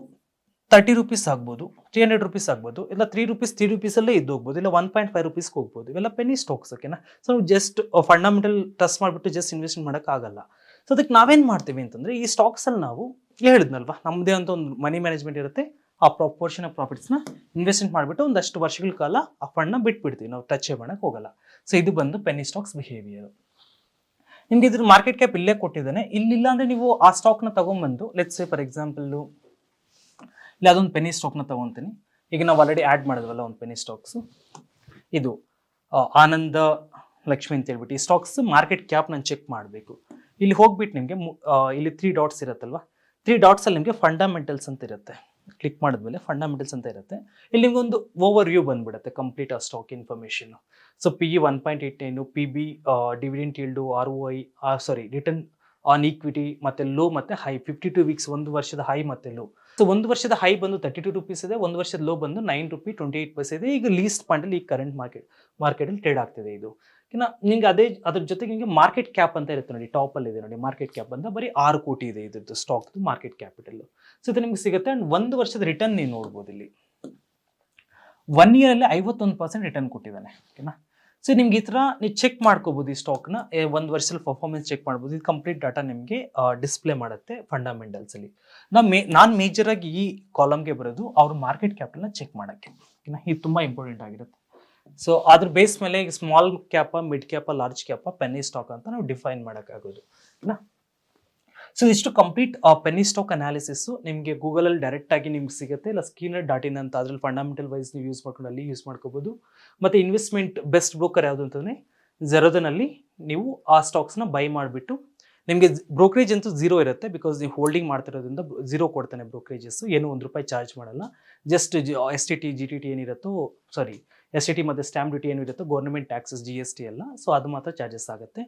ತರ್ಟಿ ರುಪೀಸ್ ಆಗ್ಬೋದು ತ್ರೀ ಹಂಡ್ರೆಡ್ ರುಪೀಸ್ ಆಗ್ಬೋದು, ಇಲ್ಲ ತ್ರೀ ರುಪೀಸ್ ತ್ರೀ ರುಪೀಸಲ್ಲೇ ಇದ್ದು ಹೋಗ್ಬೋದು, ಇಲ್ಲ ಒನ್ ಪಾಯಿಂಟ್ ಫೈವ್ ರುಪೀಸ್ಗೆ ಹೋಗ್ಬೋದು, ಇವೆಲ್ಲ ಪೆನಿ ಸ್ಟಾಕ್ಸ್ ಓಕೆನಾ ಸೊ ಜಸ್ಟ್ ಫಂಡಮೆಂಟಲ್ ಟ್ರಸ್ಟ್ ಮಾಡಿಬಿಟ್ಟು ಜಸ್ಟ್ ಇನ್ವೆಸ್ಟ್ ಮಾಡೋಕ್ಕಾಗಲ್ಲ ಸೊ ಅದಕ್ಕೆ ನಾವೇನು ಮಾಡ್ತೀವಿ ಅಂತಂದರೆ ಈ ಸ್ಟಾಕ್ಸಲ್ಲಿ ನಾವು ಹೇಳಿದ್ನಲ್ವಾ ನಮ್ಮದೇ ಅಂತ ಒಂದು ಮನಿ ಮ್ಯಾನೇಜ್ಮೆಂಟ್ ಇರುತ್ತೆ, ಆ ಪ್ರಪೋರ್ಷನ್ ಆಫ್ ಪ್ರಾಫಿಟ್ಸ್ನ ಇನ್ವೆಸ್ಟ್ಮೆಂಟ್ ಮಾಡಿಬಿಟ್ಟು ಒಂದಷ್ಟು ವರ್ಷಗಳ ಕಾಲ ಆ ಫಂಡ್ನ ಬಿಟ್ಬಿಡ್ತೀವಿ, ನಾವು ಟಚ್ ಮಾಡೋಕ್ಕೆ ಹೋಗಲ್ಲ. ಸೊ ಇದು ಬಂದು ಪೆನಿ ಸ್ಟಾಕ್ಸ್ ಬಿಹೇವಿಯರ್ ನಿಮ್ಗೆ ಇದ್ರ ಮಾರ್ಕೆಟ್ ಕ್ಯಾಪ್ ಇಲ್ಲೇ ಕೊಟ್ಟಿದ್ದಾನೆ, ಇಲ್ಲಿಲ್ಲ ಅಂದರೆ ನೀವು ಆ ಸ್ಟಾಕ್ನ ತೊಗೊಂಬಂದು ಲೆಟ್ಸ್ ಸೇ ಫಾರ್ ಎಕ್ಸಾಂಪಲ್ಲು ಇಲ್ಲ ಅದೊಂದು ಪೆನಿ ಸ್ಟಾಕ್ನ ತೊಗೊತೀನಿ, ಈಗ ನಾವು ಆಲ್ರೆಡಿ ಆ್ಯಡ್ ಮಾಡಿದ್ವಲ್ಲ ಒಂದು ಪೆನಿ ಸ್ಟಾಕ್ಸು ಇದು ಆನಂದ ಲಕ್ಷ್ಮಿ ಅಂತ ಹೇಳ್ಬಿಟ್ಟು ಈ ಸ್ಟಾಕ್ಸ್ ಮಾರ್ಕೆಟ್ ಕ್ಯಾಪ್ ನಾನು ಚೆಕ್ ಮಾಡಬೇಕು. ಇಲ್ಲಿ ಹೋಗ್ಬಿಟ್ಟು ನಿಮಗೆ ಇಲ್ಲಿ ತ್ರೀ ಡಾಟ್ಸ್ ಇರುತ್ತಲ್ವಾ? ತ್ರೀ ಡಾಟ್ಸಲ್ಲಿ ನಿಮಗೆ ಫಂಡಮೆಂಟಲ್ಸ್ ಅಂತ ಇರುತ್ತೆ. ಕ್ಲಿಕ್ ಮಾಡಿದ್ಮೇಲೆ ಫಂಡಮೆಂಟಲ್ಸ್ ಅಂತ ಇರುತ್ತೆ. ಇಲ್ಲಿ ನಿಮ್ಗೆ ಒಂದು ಓವರ್ ವ್ಯೂ ಬಂದ್ಬಿಡುತ್ತೆ ಕಂಪ್ಲೀಟ್ ಆ stock information so P E one point eight nine P B dividend yield R O I sorry return on equity ಮತ್ತೆ ಲೋ ಮತ್ತೆ ಹೈ ಫಿಫ್ಟಿ ಟು ವೀಕ್ಸ್ ಒಂದು ವರ್ಷದ ಹೈ ಮತ್ತೆ ಲೋ ಸೊ ಒಂದು ವರ್ಷದ high ಬಂದು ತರ್ಟಿ ಟು ರುಪೀಸ್ ಇದೆ, ಒಂದು ವರ್ಷದ ಲೋ ಬಂದು nine rupee twenty eight paise ಇದೆ. ಈಗ ಲೀಸ್ಟ್ ಪಾಯಿಂಟಲ್ಲಿ ಈಗ ಕರೆಂಟ್ ಮಾರ್ಕೆಟ್ ಮಾರ್ಕೆಟಲ್ಲಿ ಟ್ರೇಡ್ ಆಗ್ತಿದೆ ಇದು. ಇನ್ನು ನಿಂಗೆ ಅದೇ ಅದ್ರ ಜೊತೆಗೆ ನಿಮಗೆ ಮಾರ್ಕೆಟ್ ಕ್ಯಾಪ್ ಅಂತ ಇರುತ್ತೆ ನೋಡಿ ಟಾಪಲ್ಲಿ ಇದೆ ನೋಡಿ ಮಾರ್ಕೆಟ್ ಕ್ಯಾಪ್ ಅಂತ ಬರೀ ಆರು ಕೋಟಿ ಇದೆ ಇದ್ರದ್ದು ಸ್ಟಾಕ್ದು ಮಾರ್ಕೆಟ್ ಕ್ಯಾಪಿಟಲ್ ಸೊ ಇದು ನಿಮ್ಗೆ ಸಿಗುತ್ತೆ ಆ್ಯಂಡ್ ಒಂದು ವರ್ಷದ ರಿಟರ್ನ್ ನೀವು ನೋಡ್ಬೋದು ಇಲ್ಲಿ. ಒನ್ ಇಯರಲ್ಲಿ ಐವತ್ತೊಂದು ಪರ್ಸೆಂಟ್ ರಿಟರ್ನ್ ಕೊಟ್ಟಿದ್ದಾನೆ ಓಕೆನಾ ಸೊ ನಿಮ್ಗೆ ಈ ಥರ ನೀವು ಚೆಕ್ ಮಾಡ್ಕೋಬೋದು ಈ ಸ್ಟಾಕ್ನ ಒಂದು ವರ್ಷದಲ್ಲಿ ಪರ್ಫಾರ್ಮೆನ್ಸ್ ಚೆಕ್ ಮಾಡ್ಬೋದು. ಇದು ಕಂಪ್ಲೀಟ್ ಡಾಟಾ ನಿಮಗೆ ಡಿಸ್ಪ್ಲೇ ಮಾಡುತ್ತೆ ಫಂಡಮೆಂಟಲ್ಸಲ್ಲಿ ನಾವು ಮೇ, ನಾನು ಮೇಜರಾಗಿ ಈ ಕಾಲಮ್ಗೆ ಬರೋದು ಅವ್ರ ಮಾರ್ಕೆಟ್ ಕ್ಯಾಪಿಟಲ್ನ ಚೆಕ್ ಮಾಡೋಕ್ಕೆ ಓಕೆನಾ ಇದು ತುಂಬ ಇಂಪಾರ್ಟೆಂಟ್ ಆಗಿರುತ್ತೆ. ಸೊ ಅದ್ರ ಬೇಸ್ ಮೇಲೆ ಈಗ small cap mid cap large cap penny stock ಅಂತ ನಾವು ಡಿಫೈನ್ ಮಾಡೋಕ್ಕಾಗೋದು. ಸೊ ಇಷ್ಟು ಕಂಪ್ಲೀಟ್ ಪೆನ್ನಿ ಸ್ಟಾಕ್ ಅನಾಲಿಸಿಸ್ ನಿಮಗೆ ಗೂಗಲಲ್ಲಿ ಡೈರೆಕ್ಟಾಗಿ ನಿಮ್ಗೆ ಸಿಗುತ್ತೆ. ಇಲ್ಲ ಸ್ಕೀನರ್ ಡಾಟ್ ಇನ್ ಅಂತ ಅದ್ರಲ್ಲಿ ಫಂಡಮೆಂಟಲ್ ವೈಸ್ ನೀವು ಯೂಸ್ ಮಾಡ್ಕೊಂಡು ಅಲ್ಲಿ ಯೂಸ್ ಮಾಡ್ಕೋಬಹುದು ಮತ್ತೆ ಇನ್ವೆಸ್ಟ್ಮೆಂಟ್ ಬೆಸ್ಟ್ ಬ್ರೋಕರ್ ಯಾವುದು ಅಂತಂದ್ರೆ ಜೆರೋದನಲ್ಲಿ ನೀವು ಆ ಸ್ಟಾಕ್ಸ್ನ ಬೈ ಮಾಡಿಬಿಟ್ಟು ನಿಮಗೆ ಬ್ರೋಕರೇಜ್ ಅಂತೂ ಝೀರೋ ಇರುತ್ತೆ ಬಿಕಾಸ್ ನೀವು ಹೋಲ್ಡಿಂಗ್ ಮಾಡ್ತಿರೋದ್ರಿಂದ ಝೀರೋ ಕೊಡ್ತಾನೆ ಬ್ರೋಕರೇಜಸ್ ಏನು ಒಂದು ರೂಪಾಯಿ ಚಾರ್ಜ್ ಮಾಡಲ್ಲ. Just S T T G T T ಏನಿರುತ್ತೋ sorry S T T ಮತ್ತು stamp duty ಏನಿರುತ್ತೋ government taxes G S T ಎಲ್ಲ ಸೊ ಅದು ಮಾತ್ರ ಚಾರ್ಜಸ್ ಆಗುತ್ತೆ.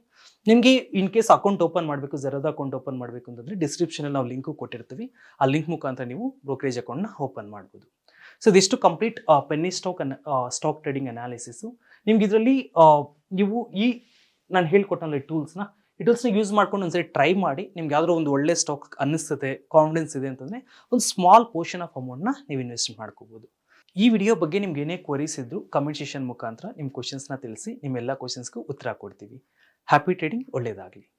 ನಿಮಗೆ ಇನ್ ಕೇಸ್ ಅಕೌಂಟ್ ಓಪನ್ ಮಾಡಬೇಕು ಜೆರೋದ ಅಕೌಂಟ್ ಓಪನ್ ಮಾಡಬೇಕು ಅಂತಂದರೆ ಡಿಸ್ಕ್ರಿಪ್ಷನಲ್ಲಿ ನಾವು ಲಿಂಕು ಕೊಟ್ಟಿರ್ತೀವಿ. ಆ ಲಿಂಕ್ ಮುಖಾಂತರ ನೀವು ಬ್ರೋಕರೇಜ್ ಅಕೌಂಟ್ನ ಓಪನ್ ಮಾಡ್ಬೋದು. ಸೊ ಇದಿಷ್ಟು complete penny stock and stock trading analysis ನಿಮ್ಗೆ ಇದರಲ್ಲಿ ನೀವು ಈ, ನಾನು ಹೇಳ್ಕೊಟ್ಟಲ್ಲ ಈ ಟೂಲ್ಸ್ನ ಈ ಟೂಲ್ಸ್ನ ಯೂಸ್ ಮಾಡ್ಕೊಂಡು ಒಂದ್ಸರಿ ಟ್ರೈ ಮಾಡಿ, ನಿಮ್ಗೆ ಯಾವ್ದಾದ್ರು ಒಂದು ಒಳ್ಳೆ ಸ್ಟಾಕ್ ಅನ್ನಿಸ್ತದೆ ಕಾನ್ಫಿಡೆನ್ಸ್ ಇದೆ ಅಂತಂದರೆ, ಒಂದು ಸ್ಮಾಲ್ ಪೋರ್ಷನ್ ಆಫ್ ಅಮೌಂಟ್ನ ನೀವು ಇನ್ವೆಸ್ಟ್ ಮಾಡ್ಕೋಬೋದು. ಈ ವಿಡಿಯೋ ಬಗ್ಗೆ ನಿಮ್ಗೆ ಏನೇ ಕ್ವರೀಸ್ ಇದ್ರು ಕಮೆಂಟ್ ಸೆಷನ್ ಮುಖಾಂತರ ನಿಮ್ಮ ಕ್ವಶನ್ಸ್ನ ತಿಳಿಸಿ, ನಿಮ್ಮೆಲ್ಲ ಕ್ವಶನ್ಸ್ಗೂ ಉತ್ತರ ಕೊಡ್ತೀವಿ. ಹ್ಯಾಪಿ ಟ್ರೇಡಿಂಗ್ ಒಳ್ಳೆಯದಾಗಲಿ